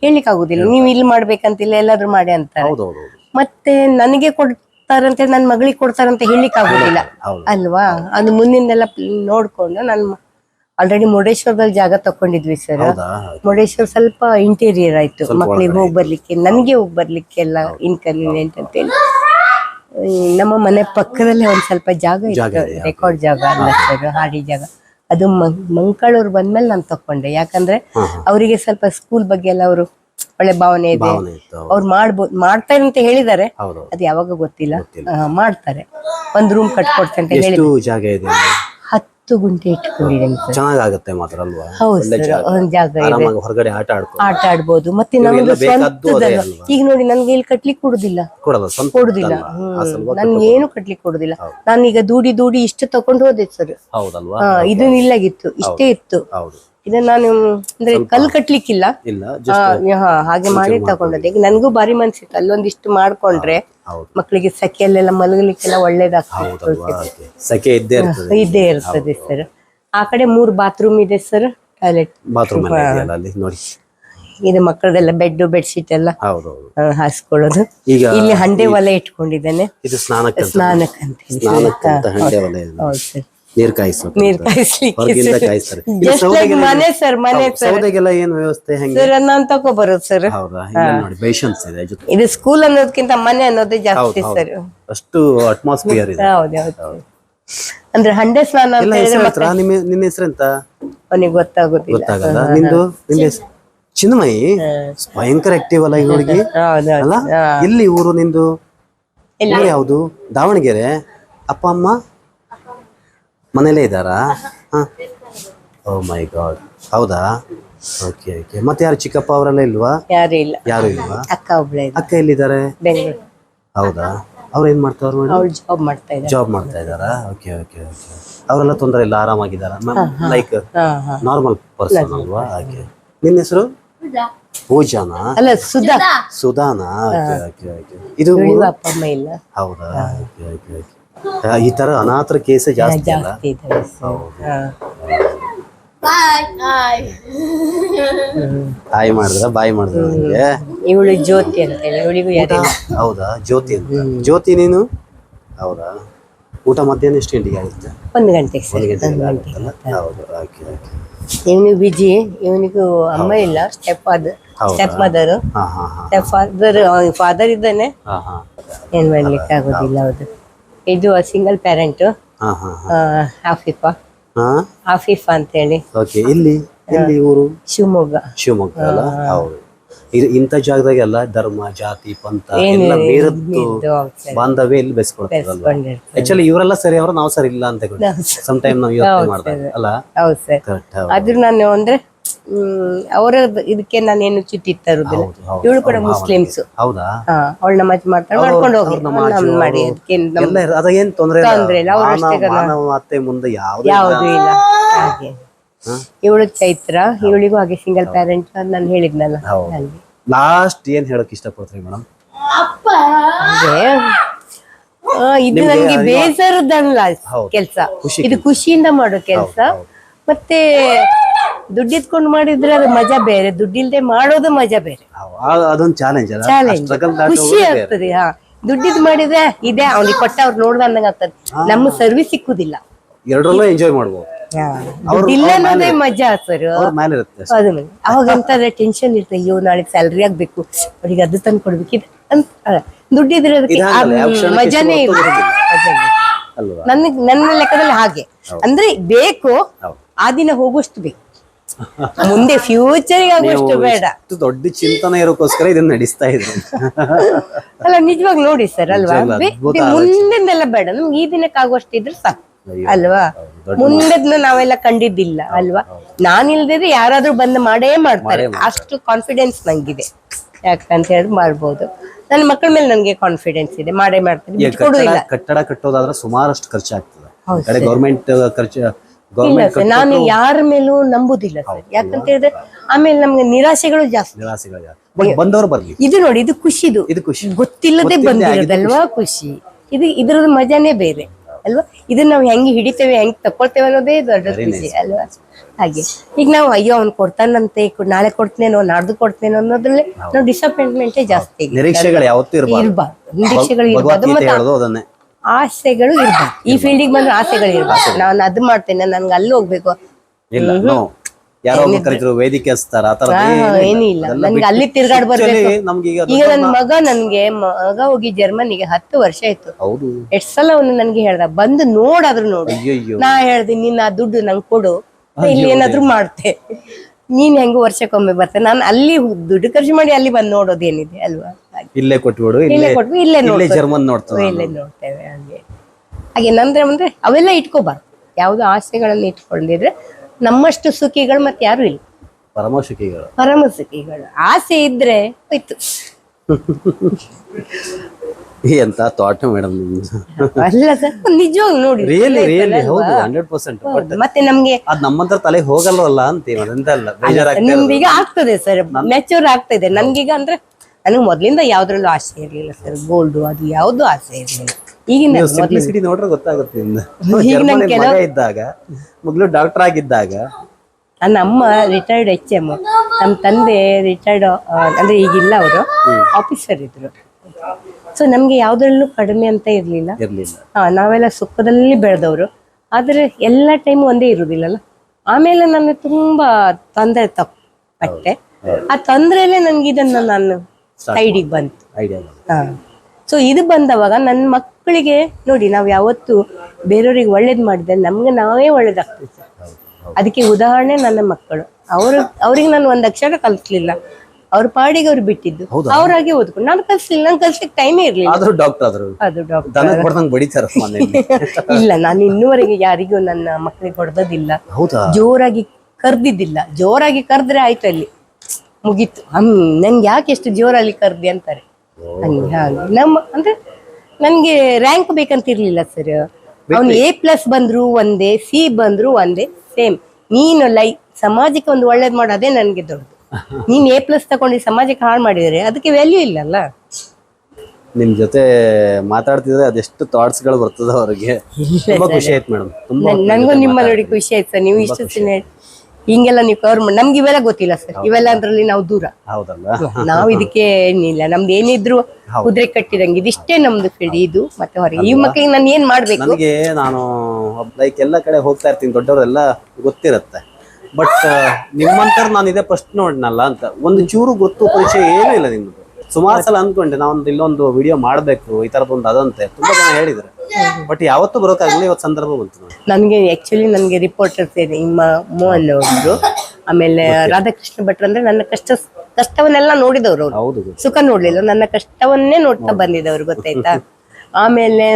ಹೇಳಿಕ್ ಆಗುದಿಲ್ಲ. ನೀವು ಇಲ್ಲಿ ಮಾಡ್ಬೇಕಂತಿಲ್ಲ ಎಲ್ಲಾದ್ರೂ ಮಾಡಿ ಅಂತಾರೆ. ಹೌದೌದು ಮತ್ತೆ ನನಗೆ ಕೊಡ್ತಾರಂತ ನನ್ನ ಮಗಳಿಗೆ ಕೊಡ್ತಾರಂತ ಹೇಳಿಕ್ ಆಗುದಿಲ್ಲ. ಅಲ್ವಾ? ಅದು ಮುಂದಿನೆಲ್ಲ ನೋಡ್ಕೊಂಡು ನಾನು ಆಲ್ರೆಡಿ ಮುರುಡೇಶ್ವರದಲ್ಲಿ ಜಾಗ ತಕೊಂಡಿದ್ವಿ ಸರ್ ಮುರುಡೇಶ್ವರ ಸ್ವಲ್ಪ ಇಂಟೀರಿಯರ್ ಆಯ್ತು. ಮಕ್ಳಿಗೆ ಹೋಗಿ ಬರ್ಲಿಕ್ಕೆ ನನಗೆ ಹೋಗಿ ಬರ್ಲಿಕ್ಕೆ ಎಲ್ಲ ಇನ್ಕನ್ವೀನಿಯಂಟ್ ಅಂತೇಳಿ ಈ ನಮ್ಮ ಮನೆ ಪಕ್ಕದಲ್ಲೇ ಒಂದ್ ಸ್ವಲ್ಪ ಜಾಗ ಇತ್ತು. ರೆಕಾರ್ಡ್ ಜಾಗ ಹಾಡಿ ಜಾಗ. ಅದು ಮಂಗಳೂರು ಬಂದ್ಮೇಲೆ ನಾನು ತಕೊಂಡೆ. ಯಾಕಂದ್ರೆ ಅವರಿಗೆ ಸ್ವಲ್ಪ ಸ್ಕೂಲ್ ಬಗ್ಗೆ ಎಲ್ಲ ಅವರು ಒಳ್ಳೆ ಭಾವನೆ ಇದೆ. ಅವ್ರು ಮಾಡ್ಬೋದು ಮಾಡ್ತಾರೆ ಅಂತ ಹೇಳಿದ್ದಾರೆ. ಅದು ಯಾವಾಗ ಗೊತ್ತಿಲ್ಲ. ಮಾಡ್ತಾರೆ. ಒಂದ್ ರೂಮ್ ಕಟ್ಕೊಡ್ತಾರೆ ಅಂತ ಹೇಳಿ ಹತ್ತು ಗುಂಟೆ ಇಟ್ಕೊಂಡಿದ್ದೇನೆ ಸರ್. ಚೆನ್ನಾಗಾಗತ್ತೆ ಮಾತ್ರ ಅಲ್ವಾ? ಹೌದು ಸರ್ ಒಂದ್ ಜಾಗ ಇದೆ. ಆರಾಮಾಗಿ ಹೊರಗಡೆ ಆಟ ಆಡ್ಕೊಂಡು ಆಟ ಆಡ್ಬೋದು. ಮತ್ತೆ ನಮ್ದು ಸ್ವಂತದಲ್ಲ? ಈಗ ನೋಡಿ ನನ್ಗೆ ಇಲ್ಲಿ ಕಟ್ಲಿಕ್ ಕೊಡುದಿಲ್ಲ. ಕೊಡಲ್ಲ ಸ್ವಂತ ಕೊಡುದಿಲ್ಲ. ನನ್ಗೆ ಏನು ಕಟ್ಲಿಕ್ಕೆ ಕೊಡುದಿಲ್ಲ. ನಾನೀಗ ಈಗ ದೂಡಿ ದೂಡಿ ಇಷ್ಟು ತಕೊಂಡು ಹೋದೆ ಸರ್. ಹೌದಲ್ವಾ? ಹಾ ಇದು ಇಲ್ಲಾಗಿತ್ತು ಇಷ್ಟೇ ಇತ್ತು. ಹೌದು. ಇದನ್ನ ನಾನು ಅಂದ್ರೆ ಕಲ್ ಕಟ್ಲಿಕ್ಕಿಲ್ಲ. ಇಲ್ಲ ಹಾ, ಹಾಗೆ ಮಾಡಿ ತಗೊಂಡದ್ದು. ಈಗ ನನ್ಗೂ ಬಾರಿ ಮನ್ಸಿತ್ತು ಅಲ್ಲೊಂದಿಷ್ಟು ಮಾಡ್ಕೊಂಡ್ರೆ. ಮಕ್ಕಳಿಗೆ ಸಖೆಯಲ್ಲೆಲ್ಲ ಮಲಗಲಿಕ್ಕೆಲ್ಲ ಒಳ್ಳೇದಾಗ್ತದೆ. ಸೆಕೆ ಇದ್ದೇ ಇರ್ತದೆ. ಇದೇ ಇರ್ತದೆ ಸರ್. ಆ ಕಡೆ ಮೂರು ಬಾತ್ರೂಮ್ ಇದೆ ಸರ್ ಟಾಯ್ಲೆಟ್. ಬಾತ್ರೂಮ್ ನೋಡಿ. ಇದು ಮಕ್ಕಳದೆಲ್ಲ ಬೆಡ್ ಶೀಟ್ ಎಲ್ಲ ಹಾಸ್ಕೊಳ್ಳೋದು. ಈಗ ಇಲ್ಲಿ ಹಂಡೆ ಒಲೆ ಇಟ್ಕೊಂಡಿದ್ದೇನೆ. ಸ್ನಾನಕ್ಕಂತ. ಹೌದು ಸರ್. ನೀರ್ ಕಾಯಿಸ್ಬೇಕು ನೀರ್ ಹೊರಗಿಂದ ಕಾಯಿಸ್ತಾರೆ. ಇಲ್ಲಿ ಜಸ್ಟ್ ಲೈಕ್ ಸೌದೆಗೆಲ್ಲ- ಮನೆ ಸರ್ ಮನೆ ಸೌದೆಗೆಲ್ಲ ಏನ್ ವ್ಯವಸ್ಥೆ ಹೆಂಗೆ? ಸರ್ ತಗೋಬರೋದು ಸರ್. ಹೌದಾ? ಇಲ್ಲ ನೋಡಿ ಬೇಷನ್ಸ್ ಇದೆ ಜೊತೆ. ಇದು ಸ್ಕೂಲ್ ಅನ್ನೋದಕ್ಕಿಂತ ಮನೆ ಅನ್ನೋದೇ ಜಾಸ್ತಿ ಸರ್. ಅಷ್ಟು ಅಟ್ಮಾಸ್ಫಿಯರ್ ಇದೆ. ಅಂದ್ರೆ ಹಂಡೆ ಸ್ನಾನ ಅಂತ ಹೇಳಿದ್ರೆ ಹೆಸರು ನಿಮ್ಮ ನಿನ್ನ ಹೆಸರೆಂತ ಅವನಿಗೆ ಗೊತ್ತಾಗೋದಿಲ್ಲ. ಗೊತ್ತಾಗಲ್ಲ. ನಿಂದು? ನಿನ್ನ ಹೆಸರು ಚಿನ್ಮಯಿ? ಭಯಂಕರ ಆಕ್ಟಿವ್ ಅಲ್ಲ ಈ ಹುಡುಗಿ? ಇಲ್ಲಿ ಅಲ್ಲ ಎಲ್ಲಿ ಊರು ನಿಂದು? ಊರು ಯಾವುದು? ದಾವಣಗೆರೆ? ಅಪ್ಪ ಅಮ್ಮ? ಮನೇಲೇ ಇದ್ದಾರಾ? ಹಾ. ಓ ಮೈ ಗಾಡ್ ಹೌದಾ? ಓಕೆ ಓಕೆ ಮತ್ತೆ ಯಾರು ಚಿಕ್ಕಪ್ಪ ಅವರೆಲ್ಲ ಇಲ್ವಾ? ಯಾರು ಇಲ್ಲ. ಯಾರು ಇಲ್ವಾ? ಅಕ್ಕ ಒಬ್ಳೆ ಇದೆ ಅಕ್ಕ ಎಲ್ಲಿದ್ದಾರೆ? ಬೆಂಗಳೂರು. ಹೌದಾ? ಅವ್ರು ಏನ್ ಅವಳು ಜಾಬ್ ಮಾಡ್ತಾ ಇದ್ದಾರೆ. ಜಾಬ್ ಮಾಡ್ತಾ ಇದ್ದಾರಾ? ಓಕೆ ಓಕೆ ಓಕೆ ಅವರೆಲ್ಲ ತೊಂದರೆ ಇಲ್ಲ ಆರಾಮಾಗಿದ್ದಾರಾ? ಲೈಕ್ ನಾರ್ಮಲ್ ಪರ್ಸನ್ ಅಲ್ವಾ? ಹಾಗೆ ನಿನ್ನ ಹೆಸರು? ಪೂಜಾನಾ? ಅಲ್ಲ ಸುಧಾ. ಸುಧಾನಾ? ಓಕೆ ಓಕೆ ಓಕೆ ಇದು ಅಪ್ಪ ಅಮ್ಮ ಇಲ್ಲ. ಹೌದಾ? ಓಕೆ ಓಕೆ ಓಕೆ ಈ ತರ ಅನಾಥರ ಕೇಸ ಜಾಸ್ತಿ ಅಲ್ಲ? ಜಾಸ್ತಿ ಇದ್ದಾರೆ ಸರ್ ಹಾ. ಹಾಯ್ ಮಾಡಿದ್ರ ಬಾಯಿ ಮಾಡಿದ್ರ ಇವಳು ಜ್ಯೋತಿ ಅಂತ ಹೇಳಿ ಇವಳಿಗೂ ಯಾರಿಲ್ಲ ಹೌದಾ? ಜ್ಯೋತಿ ಅಂತ. ಜ್ಯೋತಿ ನೀನು? ಹೌದಾ? ಊಟ ಮಧ್ಯಾಹ್ನ ಎಷ್ಟು ಗಂಟೆಗೆ ಆಗುತ್ತೆ? ಒಂದು ಗಂಟೆಗೆ ಸರ್. ಒಂದು ಗಂಟೆಗೆ ಒಂದು ಆಗುತ್ತಲ್ಲ? ಹೌದು ಓಕೆ ಓಕೆ ಇವನು ಬಿಜಿ ಇವನಿಗೂ ಅಮ್ಮ ಇಲ್ಲ ಸ್ಟೆಪ್ ಫಾದರ್ ಹೌದಾ? ಸ್ಟೆಪ್ ಮದರ್ ಹಾ ಹಾ ಹಾ ಸ್ಟೆಪ್ ಫಾದರ್ ಫಾದರ್ ಇದ್ದಾನೆ. ಹಾ ಹಾ. ಏನ್ ಮಾಡ್ಲಿಕ್ಕೆ ಆಗೋದಿಲ್ಲ ಹೌದು. ಇದು ಸಿಂಗಲ್ ಹಾ ಆಫಿಫಾ ಹಾ. ಆಫಿಫಾ ಅಂತ ಹೇಳಿ ಓಕೆ ಇಲ್ಲಿ ಇಲ್ಲಿ ಊರು? ಶಿವಮೊಗ್ಗ. ಶಿವಮೊಗ್ಗ ಅಲ್ಲ? ಹೌದು. ಇದು ಇಂಥ ಜಾಗದಾಗೆಲ್ಲ ಧರ್ಮ ಜಾತಿ ಪಂಥ ಎಲ್ಲ ಬೇರದ್ದು ಬಾಂಧವ್ಯ ಇಲ್ಲಿ. ಆಕ್ಚುಲಿ ಇವರೆಲ್ಲ ಸರಿ ಅವರು ನಾವು ಸರಿ ಇಲ್ಲ ಅಂತ ಸಮ್ ಟೈಮ್ ನಾವು ಯೋಚನೆ ಮಾಡ್ತಾರೆ ಅಲ್ಲ? ಹೌದು ಸರ್. ಆದ್ರೂ ನಾನು ಅಂದ್ರೆ ಅವರ ಇದಕ್ಕೆ ನಾನೇನು ಚುಟ್ಟಿ ತರುದಿಲ್ಲ. ಇವಳು ಕೂಡ ಮುಸ್ಲಿಮ್ಸ್. ಹೌದಾ? ಹಾ ಅವಳ ನಮಾಜ್ ಮಾಡ್ತಾಳೆ ಮಾಡ್ಕೊಂಡು ಹೋಗಿ ಮಾಡಿ ಅದಕ್ಕೆ ತೊಂದ್ರೆ ತೊಂದ್ರೆ ಇಲ್ಲ, ಮುಂದೆ ಯಾವ್ದು ಇಲ್ಲ. ಹಾಗೆ. ಇವಳು ಚೈತ್ರ ಇವಳಿಗೂ ಹಾಗೆ ಸಿಂಗಲ್ ಪ್ಯಾರೆಂಟ್ ನಾನು ಹೇಳಿದ್ನಲ್ಲ. ಲಾಸ್ಟ್ ಏನ್ ಹೇಳಕ್ ಇಷ್ಟಪಡ್ತೀರಿ ಮೇಡಮ್? ಇದು ನನ್ಗೆ ಬೇಸರದ ಕೆಲ್ಸ. ಇದು ಖುಷಿಯಿಂದ ಮಾಡೋ ಕೆಲ್ಸ. ಮತ್ತೆ ದುಡ್ಡಿದ್ಕೊಂಡು ಮಾಡಿದ್ರೆ ಅದು ಮಜಾ ಬೇರೆ ದುಡ್ಡಿಲ್ದೆ ಮಾಡೋದು ಮಜಾ ಬೇರೆ. ಅದೊಂದು ಚಾಲೆಂಜ್ ಖುಷಿ ಆಗ್ತದೆ ಹಾ. ದುಡ್ಡಿದ್ ಮಾಡಿದ್ರೆ ಇದೆ ಅವ್ನಿಗೆ ಕೊಟ್ಟ ಅವ್ರು ನೋಡ್ದ ಅಂದಂಗ ಆಗ್ತದೆ. ನಮ್ಮ ಸರ್ವಿಸ್ ಸಿಕ್ಕುದಿಲ್ಲ. ಎರಡರಲ್ಲೂ ಎಂಜಾಯ್ ಮಾಡ್ಬೋದು. ದುಡ್ಡಿಲ್ಲ ಅನ್ನೋದೇ ಮಜಾ ಸರ್. ಅದು. ಅವಾಗ ಎಂತಾದ್ರೆ ಟೆನ್ಷನ್ ಇರ್ತದೆ ಅಯ್ಯೋ ನಾಳೆ ಸ್ಯಾಲ್ರಿ ಆಗ್ಬೇಕು ಅವ್ರಿಗೆ ಅದು ತಂದು ಕೊಡ್ಬೇಕು ಇದು ಅಂತ. ದುಡ್ಡಿದ್ರೆ ಅದಕ್ಕೆ ಮಜಾನೇ ಇಲ್ಲ. ಅಲ್ವಾ? ನನ್ನ ಲೆಕ್ಕದಲ್ಲಿ ಹಾಗೆ. ಅಂದ್ರೆ ಬೇಕು. ಆ ದಿನ ಹೋಗುವಷ್ಟು ಬೇಕು. ಮುಂದೆ ಫ್ಯೂಚರ್ ಆಗುವಷ್ಟು ಬೇಡ. ದೊಡ್ಡ ಚಿಂತನೆ ಇರೋಕ್ಕೋಸ್ಕರ ಇದನ್ನ ನಡೆಸ್ತಾ ಇದ್ರು. ಅಲ್ಲ ನಿಜವಾಗ್ ನೋಡಿ ಸರ್ ಅಲ್ವಾ? ಮುಂದೆಲ್ಲ ಬೇಡ. ನಮ್ಗೆ ಈ ದಿನಕ್ಕೆ ಆಗುವಷ್ಟು ಇದ್ರೆ ಸಾಕು ಅಲ್ವಾ? ಮುಂದೆದ್ನ ನಾವೆಲ್ಲ ಕಂಡಿದ್ದಿಲ್ಲ ಅಲ್ವಾ? ನಾನಿಲ್ದಿದ್ರೆ ಯಾರಾದ್ರೂ ಬಂದು ಮಾಡೇ ಮಾಡ್ತಾರೆ. ಅಷ್ಟು ಕಾನ್ಫಿಡೆನ್ಸ್ ನಂಗಿದೆ. ಯಾಕಂತ ಹೇಳಿ ಮಾಡ್ಬೋದು. ನನ್ನ ಮಕ್ಕಳ ಮೇಲೆ ನನಗೆ ಕಾನ್ಫಿಡೆನ್ಸ್ ಇದೆ. ಮಾಡೇ ಮಾಡ್ತೀನಿ. ಕಟ್ಟಡ ಕಟ್ಟೋದಾದ್ರೆ ಸುಮಾರಷ್ಟು ಖರ್ಚಾಗ್ತದೆ. ಗೌರ್ಮೆಂಟ್ ಖರ್ಚು ಇಲ್ಲ ಸರ್ ನಾನು ಯಾರ ಮೇಲೂ ನಂಬುದಿಲ್ಲ ಸರ್. ಯಾಕಂತ ಹೇಳಿದ್ರೆ ಆಮೇಲೆ ನಮ್ಗೆ ನಿರಾಶೆಗಳು ಜಾಸ್ತಿ. ನಿರಾಸೆಗಳು ಬಟ್ ಬಂದವರು ಬರ್ಲಿ. ಇದು ನೋಡಿ ಇದು ಖುಷಿದು ಇದು. ಖುಷಿ. ಗೊತ್ತಿಲ್ಲದೆ ಬಂದಿರೋದಲ್ವಾ ಖುಷಿ. ಇದು ಇದ್ರ ಮಜಾನೇ ಬೇರೆ ಅಲ್ವಾ? ಇದನ್ನ ನಾವು ಹೆಂಗ್ ಹಿಡಿತೇವೆ ಹೆಂಗ್ ತಕೊಳ್ತೇವೆ ಅನ್ನೋದೇ ದೊಡ್ಡ ಖುಷಿ ಅಲ್ವಾ? ಹಾಗೆ. ಈಗ ನಾವು ಅಯ್ಯೋ ಅವ್ನು ಕೊಡ್ತಾನಂತೆ ನಾಳೆ ಕೊಡ್ತೇನೋ ನಾಡ್ದು ಕೊಡ್ತೇನೋ ಅನ್ನೋದ್ರಲ್ಲೇ ನಾವು ಡಿಸಪಾಯಿಂಟ್ಮೆಂಟೇ ಜಾಸ್ತಿ ನಿರೀಕ್ಷೆಗಳು ಯಾವತ್ತೂ ಇರಬಾರ್ದು. ನಿರೀಕ್ಷೆಗಳು ಇರ್ಬಾರ್ದು. ಮತ್ತೆ ಆಸೆಗಳು ಇರ್ಬಾರ್ದು. ಈ ಫೀಲ್ಡಿಗೆ ಬಂದ್ರೆ ಆಸೆಗಳು ಇರ್ಬಾರ್ದು. ನಾನು ಅದ್ ಮಾಡ್ತೇನೆ ನನ್ಗೆ ಅಲ್ಲಿ ಹೋಗ್ಬೇಕು. ಇಲ್ಲ ನೋ ಯಾರೋ ಒಬ್ರು ಕರಿದ್ರು ವೇದಿಕೆ ಹಚ್ತಾರ ಆ ಏನಿಲ್ಲ. ಏನಿಲ್ಲ. ಅದೆಲ್ಲ ನನ್ಗೆ ಬಿಟ್ಟು ಅಲ್ಲಿ ತಿರ್ಗಾಡ್ ಬರ್ಬೇಕು actually ನಮ್ಗೀಗ ಈಗ ನನ್ ಮಗ ನನ್ಗೆ ಮಗ ಹೋಗಿ ಜರ್ಮನಿಗೆ ಹತ್ತು ವರ್ಷ ಆಯ್ತು. ಹೌದು. ಎಷ್ಟ್ ಸಲ ಅವನು ನನ್ಗೆ ಹೇಳ್ದ ಬಂದು ನೋಡಾದ್ರು ನೋಡು. ಅಯ್ಯಯ್ಯೋ. ನಾ ಹೇಳ್ದೆ ನಿನ್ನ ಆ ದುಡ್ಡು ನಂಗೆ ಕೊಡು. ನಾ ಇಲ್ಲಿ ಏನಾದ್ರು ಮಾಡ್ತೆ. ನೀನ್ ಹೆಂಗು ವರ್ಷಕ್ಕೊಮ್ಮೆ ಬರ್ತೆ. ನಾನು ಅಲ್ಲಿ ದುಡ್ಡು ಖರ್ಚು ಮಾಡಿ ಅಲ್ಲಿ ಬಂದು ನೋಡೋದೇನಿದೆ ಅಲ್ವಾ. ಇಲ್ಲೇ ಕೊಟ್ಬಿಡು ಇಲ್ಲೇ ಕೊಟ್ಬಿಟ್ಟು ಇಲ್ಲೇ ಜರ್ಮನ್ ಇಲ್ಲೇ ನೋಡ್ತೇವೆ ಹಾಗೆ. ಹಾಗೆ ನಂದ್ರೆ ಅಂದ್ರೆ ಅವೆಲ್ಲ ಇಟ್ಕೋಬಾರ್ದು. ಯಾವ್ದು ಆಸೆಗಳನ್ನ ಇಟ್ಕೊಂಡಿದ್ರೆ ನಮ್ಮಷ್ಟು ಸುಖಿಗಳು ಮತ್ತೆ ಯಾರು ಇಲ್ಲ. ಪರಮ ಸುಖಿಗಳು. ಪರಮ ಸುಖಿಗಳು. ಆಸೆ ಇದ್ರೆ ಹೋಯ್ತು. ಎಂತ ತೋಟ ಮೇಡಮ್ ಅಲ್ಲ ಸರ್ ನಿಜವಾಗ್ ನೋಡಿ. ರಿಯಲಿ ರಿಯಲಿ ಹೌದು ಹಂಡ್ರೆಡ್ ಪರ್ಸೆಂಟ್ ಹೌದು. ಮತ್ತೆ ನಮ್ಗೆ ಅದು ನಮ್ಮಂತರ ತಲೆಗೆ ಹೋಗಲ್ವಲ್ಲ ಅಂತೀವಿ ಅದೆಂತಲ್ಲ ಬೇಜಾರಾಗ್ತಾ ನಿಮ್ದೀಗ ಆಗ್ತದೆ ಸರ್ ಮೆಚೂರ್ ಆಗ್ತದೆ ನಮ್ಗೀಗ ಅಂದ್ರೆ ನನಗೆ ಮೊದ್ಲಿಂದ ಯಾವ್ದ್ರಲ್ಲೂ ಆಸೆ ಇರ್ಲಿಲ್ಲ ಸರ್ ಗೋಲ್ಡ್ ಅದು ಯಾವ್ದು ಆಸೆ ಇರ್ಲಿಲ್ಲ. ಈಗಿನ ಸಿಂಪ್ಲಿಸಿಟಿ ನೋಡ್ರೆ ಗೊತ್ತಾಗುತ್ತೆ ಈಗ ಕೆಲವು- ಇದ್ದಾಗ ಮೊದ್ಲು ಡಾಕ್ಟರ್ ಆಗಿದ್ದಾಗ. ನನ್ನ ಅಮ್ಮ ರಿಟೈರ್ಡ್ ಎಚ್ ಎಂ ನಮ್ಮ ತಂದೆ ರಿಟೈರ್ಡ್ ಅಂದ್ರೆ ಈಗಿಲ್ಲ ಅವರು. ಆಫೀಸರ್ ಇದ್ರು. ಸೊ ನಮ್ಗೆ ಯಾವ್ದ್ರಲ್ಲೂ ಕಡಿಮೆ ಅಂತ ಇರ್ಲಿಲ್ಲ. ಹಾ ನಾವೆಲ್ಲ ಸುಖದಲ್ಲಿ ಬೆಳೆದವರು. ಆದ್ರೆ ಎಲ್ಲ ಟೈಮ್ ಒಂದೇ ಇರುದಿಲ್ಲಲ್ಲ. ಆಮೇಲೆ ನಾನು ತುಂಬಾ ತೊಂದರೆ ತಪ್ಪಟ್ಟೆ ಆ ತೊಂದ್ರೆಲೆ ನನ್ಗೆ ಇದನ್ನ ನಾನು ಸೈಡಿಗೆ ಬಂತು. ಹಾ. ಸೊ ಇದು ಬಂದವಾಗ ನನ್ನ ಮಕ್ಕಳಿಗೆ ನೋಡಿ ನಾವು ಯಾವತ್ತು ಬೇರೆಯವ್ರಿಗೆ ಒಳ್ಳೇದ್ ಮಾಡಿದ್ರೆ ನಮ್ಗೆ ನಾವೇ ಒಳ್ಳೇದಾಗ್ತೀವಿ ಸರ್. ಅದಕ್ಕೆ ಉದಾಹರಣೆ ನನ್ನ ಮಕ್ಕಳು. ಅವರು ಅವ್ರಿಗೆ ನಾನು ಒಂದ್ ಅಕ್ಷರ ಕಲಿಸ್ಲಿಲ್ಲ ಅವ್ರ ಪಾಡಿಗೆ ಅವ್ರು ಬಿಟ್ಟಿದ್ದು? ಅವ್ರಾಗೆ ಓದ್ಕೊಂಡು. ನಾನು ಕಲ್ಸ್ಲಿಲ್ಲ. ನಂಗೆ ಕಲ್ಸಕ್ ಟೈಮೇ ಇರ್ಲಿಲ್ಲ. ಆದ್ರೂ ಡಾಕ್ಟರ್ ಆದ್ರು. ಅದು ಡಾಕ್ಟರ್ ಇಲ್ಲ ನಾನು ಇನ್ನೂವರೆಗೆ ಯಾರಿಗೂ ನನ್ನ ಮಕ್ಕಳಿಗೆ ಹೊಡೆದಿಲ್ಲ ಜೋರಾಗಿ ಕರ್ದಿದ್ದಿಲ್ಲ. ಜೋರಾಗಿ ಕರ್ದ್ರೆ ಆಯ್ತು ಅಲ್ಲಿ. ಮುಗೀತು. ಹಮ್ ನನ್ಗೆ ಯಾಕೆ ಎಷ್ಟು ಜೋರಲ್ಲಿ ಕರ್ದಿ ಅಂತಾರೆ? ಹಂಗೆ ಹಾಗೆ. ನಮ್ಮ ಅಂದ್ರೆ ನನ್ಗೆ ರ್ಯಾಂಕ್ ಬೇಕಂತ ಇರ್ಲಿಲ್ಲ ಸರ್ ಅವ್ನು ಎ ಪ್ಲಸ್ ಬಂದ್ರು ಒಂದೇ ಸಿ ಬಂದ್ರು ಒಂದೇ ಸೇಮ್ ನೀನು ಲೈ ಸಮಾಜಕ್ಕೆ ಒಂದು ಒಳ್ಳೇದ್ ಮಾಡೋದೇ ನನ್ಗೆ ದೊಡ್ಡದು. ನೀನ್ ಎ ಪ್ಲಸ್ ತಗೊಂಡು ಸಮಾಜಕ್ಕೆ ಹಾಳು ಮಾಡಿದ್ರೆ ಅದಕ್ಕೆ ವ್ಯಾಲ್ಯೂ ಇಲ್ಲಲ್ಲ? ನಿಮ್ ಜೊತೆ ಮಾತಾಡ್ತಿದ್ರೆ ಅದೆಷ್ಟು ಥಾಟ್ಸ್ಗಳು ಬರ್ತದ ಅವ್ರಿಗೆ. ತುಂಬಾ ಖುಷಿ ಆಯ್ತು ಮೇಡಮ್ ತುಂಬಾ ನನ್ಗೂ ನಿಮ್ಮ ನೋಡಿ ಖುಷಿ ಆಯ್ತು ಸರ್ ನೀವು ಇಷ್ಟು ಹಿಂಗೆಲ್ಲ ನೀವು ಕವರ್ ಮಾಡಿ ನಮ್ಗೆ ಇವೆಲ್ಲ ಗೊತ್ತಿಲ್ಲ ಸರ್ ಇವೆಲ್ಲ ಅದ್ರಲ್ಲಿ ನಾವು ದೂರ. ನಾವು ಇದಕ್ಕೆ ಏನಿಲ್ಲ. ನಮ್ದು ಏನಿದ್ರು ಕುದುರೆ ಕಟ್ಟಿದಂಗೆ ಇದಿಷ್ಟೇ ನಮ್ದು ಫೀಲ್ಡ್ ಇದು ಮತ್ತೆ ಹೊರಗೆ. ಈ ಮಕ್ಕಳಿಗೆ ನಾನು ಏನ್ ಮಾಡ್ಬೇಕು? ನನಗೆ ನಾನು ಲೈಕ್ ಎಲ್ಲ ಕಡೆ ಹೋಗ್ತಾ ಇರ್ತೀನಿ ದೊಡ್ಡವರೆಲ್ಲ ಗೊತ್ತಿರತ್ತೆ. ಬಟ್ ನಿಮ್ಮಂತರ ನಾನು ಇದೇ ಫಸ್ಟ್ ನೋಡ್ನಲ್ಲ ಅಂತ ಒಂದು ಚೂರು ಗೊತ್ತು ಪರಿಚಯ ಏನೂ ಇಲ್ಲ ನಿಮ್ದು. ಸುಮಾರು ಸಲ ಅನ್ಕೊಂಡೆ ನಾವೊಂದು ಇಲ್ಲೊಂದು ವಿಡಿಯೋ ಮಾಡ್ಬೇಕು ಈ ತರದೊಂದು ಅದಂತೆ. ತುಂಬಾ ಜನ ಹೇಳಿದ್ರು. ಬಟ್ ಯಾವತ್ತೂ ಬರೋಕ್ಕಾಗಲಿ ಇವತ್ತು ಸಂದರ್ಭ ಬಂತು ನನಗೆ ಆಕ್ಚುಲಿ ನನಗೆ ರಿಪೋರ್ಟರ್ ಸೇರಿ ನಿಮ್ಮ ಮೋಹನ್ ಅವರು ಆಮೇಲೆ ರಾಧಾಕೃಷ್ಣ ಭಟ್ರು ಅಂದ್ರೆ ನನ್ನ ಕಷ್ಟ ಕಷ್ಟವನ್ನೆಲ್ಲ ನೋಡಿದವರು ಅವರು. ಹೌದು ಸುಖ ನೋಡ್ಲಿಲ್ಲ ನನ್ನ ಕಷ್ಟವನ್ನೇ ನೋಡ್ತಾ ಬಂದಿದ್ದವ್ರು ಗೊತ್ತಾಯ್ತಾ? ಆಮೇಲೆ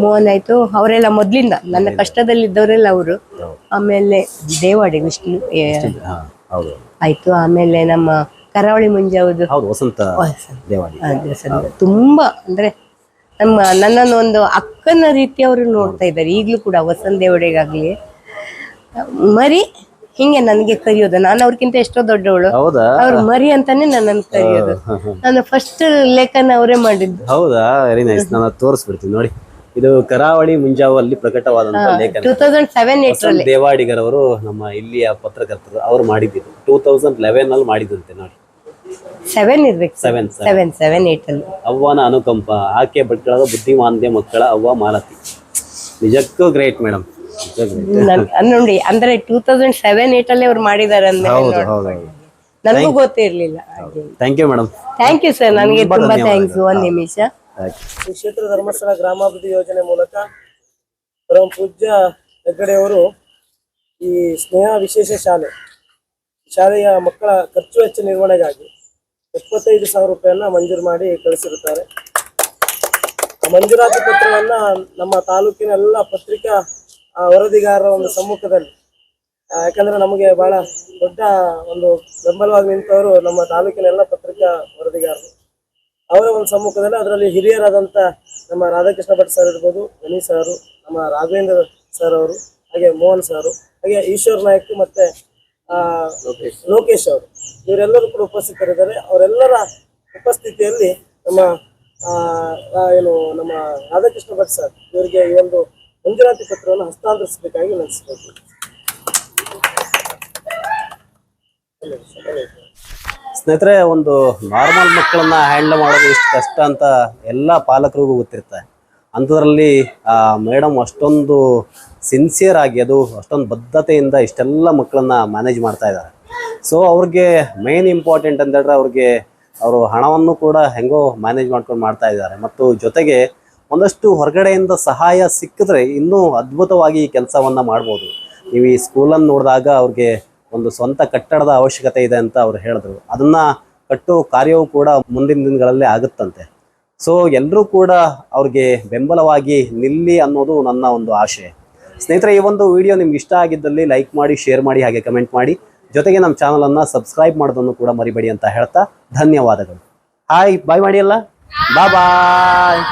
ಮೋಹನ್ ಆಯ್ತು ಅವರೆಲ್ಲ ಮೊದ್ಲಿಂದ ನನ್ನ ಕಷ್ಟದಲ್ಲಿದ್ದವರೆಲ್ಲ ಅವರು. ಆಮೇಲೆ ದೇವಾಡಿ ವಿಷ್ಣು ಆಯ್ತು ಆಮೇಲೆ ನಮ್ಮ ಕರಾವಳಿ ಮುಂಜಾವುದು ಹೌದು. ವಸಂತ ದೇವಾಡಿ ತುಂಬಾ ಅಂದ್ರೆ ನಮ್ಮ ನನ್ನನ್ನು ಒಂದು ಅಕ್ಕನ ರೀತಿ ಅವರು ನೋಡ್ತಾ ಇದ್ದಾರೆ. ಈಗ್ಲೂ ಕೂಡ ವಸಂತ ದೇವಡೆಗಾಗ್ಲಿ. ಮರಿ ಹಿಂಗೆ ನನಗೆ ಕರೆಯೋದು. ನಾನು ಅವ್ರಿಗಿಂತ ಎಷ್ಟೋ ದೊಡ್ಡವಳು. ಹೌದಾ? ಅವ್ರ ಮರಿ ಅಂತಾನೆ ನನ್ನನ್ನು ಕರೆಯೋದು. ನಾನು ಫಸ್ಟ್ ಲೇಖನ ಅವರೇ ಮಾಡಿದ್ದು. ಹೌದಾ? ವೆರಿ ನೈಸ್ ನಾನು ತೋರಿಸ್ಬಿಡ್ತೀನಿ ನೋಡಿ. ಇದು ಕರಾವಳಿ ಮುಂಜಾವಲ್ಲಿ ಪ್ರಕಟವಾದಂತಹ ಲೇಖನ. Two thousand seven eight Vasanth Devadigar ಅವರು ನಮ್ಮ ಇಲ್ಲಿಯ ಪತ್ರಕರ್ತರು ಅವರು ಮಾಡಿದ್ದು ಟೂ ತೌಸಂಡ್ ಲೆವೆನ್ ಅಲ್ಲಿ ಮಾಡಿದಂತೆ ನೋಡಿ. ಸೆವೆನ್ ಇರ್ಬೇಕು ಸೆವೆನ್ ಸೆವೆನ್ ಸೆವೆನ್ ಏಟ್ ಅಲ್ಲಿ. ಅವ್ವನ ಅನುಕಂಪ ಆಕೆ ಭಟ್ಕಳದ ಬುದ್ಧಿಮಾಂದ್ಯ ಮಕ್ಕಳ ಅವ್ವ ಮಾಲತಿ. ನಿಜಕ್ಕೂ ಗ್ರೇಟ್ ಮೇಡಮ್ ನೋಡಿ ಅಂದ್ರೆ ಟೂ ತೌಸಂಡ್ ಸೆವೆನ್ ಏಟ್ ಅಲ್ಲಿ ಅವ್ರು ಮಾಡಿದಾರೆ ನನಗೂ ಗೊತ್ತಿರ್ಲಿಲ್ಲ thank you madam thank you sir ನನಗೆ ತುಂಬಾ ಥ್ಯಾಂಕ್ಸ್ ಒಂದ್ ನಿಮಿಷ. ಈ ಕ್ಷೇತ್ರ ಧರ್ಮಸ್ಥಳ ಗ್ರಾಮಾಭಿವೃದ್ಧಿ ಯೋಜನೆ ಮೂಲಕ ಪರಮ ಪೂಜ್ಯ ಹೆಗ್ಗಡೆಯವರು ಈ ಸ್ನೇಹ ವಿಶೇಷ ಶಾಲೆ ಶಾಲೆಯ ಮಕ್ಕಳ ಖರ್ಚು ವೆಚ್ಚ ನಿರ್ವಹಣೆಗಾಗಿ ಎಪ್ಪತ್ತೈದು ಸಾವಿರ ರೂಪಾಯಿಯನ್ನ ಮಂಜೂರು ಮಾಡಿ ಕಳಿಸಿರುತ್ತಾರೆ. ಮಂಜೂರಾತಿ ಪತ್ರವನ್ನ ನಮ್ಮ ತಾಲೂಕಿನ ಎಲ್ಲ ಪತ್ರಿಕಾ ವರದಿಗಾರರ ಒಂದು ಸಮ್ಮುಖದಲ್ಲಿ. ಯಾಕಂದ್ರೆ ನಮಗೆ ಬಹಳ ದೊಡ್ಡ ಒಂದು ಬೆಂಬಲವಾಗಿ ನಿಂತವರು ನಮ್ಮ ತಾಲೂಕಿನ ಎಲ್ಲ ಪತ್ರಿಕಾ ವರದಿಗಾರರು. ಅವರ ಒಂದು ಸಮ್ಮುಖದಲ್ಲಿ ಅದರಲ್ಲಿ ಹಿರಿಯರಾದಂತ ನಮ್ಮ ರಾಧಾಕೃಷ್ಣ ಭಟ್ ಸರ್ ಇರ್ಬೋದು ಮನಿ ಸರ್ ನಮ್ಮ ರಾಘವೇಂದ್ರ ಸರ್ ಅವರು, ಹಾಗೆ ಮೋಹನ್ ಸರ್ ಹಾಗೆ ಈಶ್ವರ್ ನಾಯ್ಕ್ ಮತ್ತೆ ಲೋಕೇಶ್ ಅವರು. ಇವರೆಲ್ಲರೂ ಕೂಡ ಉಪಸ್ಥಿತರಿದ್ದಾರೆ. ಅವರೆಲ್ಲರ ಉಪಸ್ಥಿತಿಯಲ್ಲಿ ನಮ್ಮ ಏನು ನಮ್ಮ ರಾಧಾಕೃಷ್ಣ ಭಟ್ ಸರ್ ಇವರಿಗೆ ಈ ಒಂದು ಮಂಜೂರಾತಿ ಪತ್ರವನ್ನು ಹಸ್ತಾಂತರಿಸಬೇಕಾಗಿ ವಿನಂತಿಸಬೇಕು ಸ್ನೇಹಿತರೆ ಒಂದು ನಾರ್ಮಲ್ ಮಕ್ಕಳನ್ನ ಹ್ಯಾಂಡಲ್ ಮಾಡೋದು ಎಷ್ಟು ಕಷ್ಟ ಅಂತ ಎಲ್ಲ ಪಾಲಕರಿಗೂ ಗೊತ್ತಿರುತ್ತೆ. ಅಂಥದ್ರಲ್ಲಿ ಮೇಡಮ್ ಅಷ್ಟೊಂದು ಸಿನ್ಸಿಯರ್ ಆಗಿ ಅದು ಅಷ್ಟೊಂದು ಬದ್ಧತೆಯಿಂದ ಇಷ್ಟೆಲ್ಲ ಮಕ್ಕಳನ್ನ ಮ್ಯಾನೇಜ್ ಮಾಡ್ತಾ ಇದ್ದಾರೆ. ಸೊ ಅವ್ರಿಗೆ ಮೇನ್ ಇಂಪಾರ್ಟೆಂಟ್ ಅಂತ ಹೇಳಿದ್ರೆ ಅವ್ರಿಗೆ ಅವರು ಹಣವನ್ನು ಕೂಡ ಹೆಂಗೋ ಮ್ಯಾನೇಜ್ ಮಾಡ್ಕೊಂಡು ಮಾಡ್ತಾ ಇದ್ದಾರೆ. ಮತ್ತು ಜೊತೆಗೆ ಒಂದಷ್ಟು ಹೊರಗಡೆಯಿಂದ ಸಹಾಯ ಸಿಕ್ಕಿದ್ರೆ ಇನ್ನೂ ಅದ್ಭುತವಾಗಿ ಈ ಕೆಲಸವನ್ನ ಮಾಡ್ಬೋದು. ನೀವು ಈ ಸ್ಕೂಲನ್ನು ನೋಡಿದಾಗ ಅವ್ರಿಗೆ ಒಂದು ಸ್ವಂತ ಕಟ್ಟಡದ ಅವಶ್ಯಕತೆ ಇದೆ ಅಂತ ಅವ್ರು ಹೇಳಿದ್ರು. ಅದನ್ನ ಕಟ್ಟೋ ಕಾರ್ಯವೂ ಕೂಡ ಮುಂದಿನ ದಿನಗಳಲ್ಲಿ ಆಗುತ್ತಂತೆ. ಸೊ ಎಲ್ಲರೂ ಕೂಡ ಅವ್ರಿಗೆ ಬೆಂಬಲವಾಗಿ ನಿಲ್ಲಿ ಅನ್ನೋದು ನನ್ನ ಒಂದು ಆಶೆ. ಸ್ನೇಹಿತರೆ ಈ ಒಂದು ವಿಡಿಯೋ ನಿಮ್ಗೆ ಇಷ್ಟ ಆಗಿದ್ದಲ್ಲಿ ಲೈಕ್ ಮಾಡಿ ಶೇರ್ ಮಾಡಿ ಹಾಗೆ ಕಮೆಂಟ್ ಮಾಡಿ. ಜೊತೆಗೆ ನಮ್ಮ ಚಾನಲನ್ನು ಸಬ್ಸ್ಕ್ರೈಬ್ ಮಾಡೋದನ್ನು ಕೂಡ ಮರಿಬೇಡಿ ಅಂತ ಹೇಳ್ತಾ ಧನ್ಯವಾದಗಳು. ಹಾಯ್ ಬಾಯ್ ಮಾಡಿ ಅಲ್ಲ ಬಾಯ್ ಬಾಯ್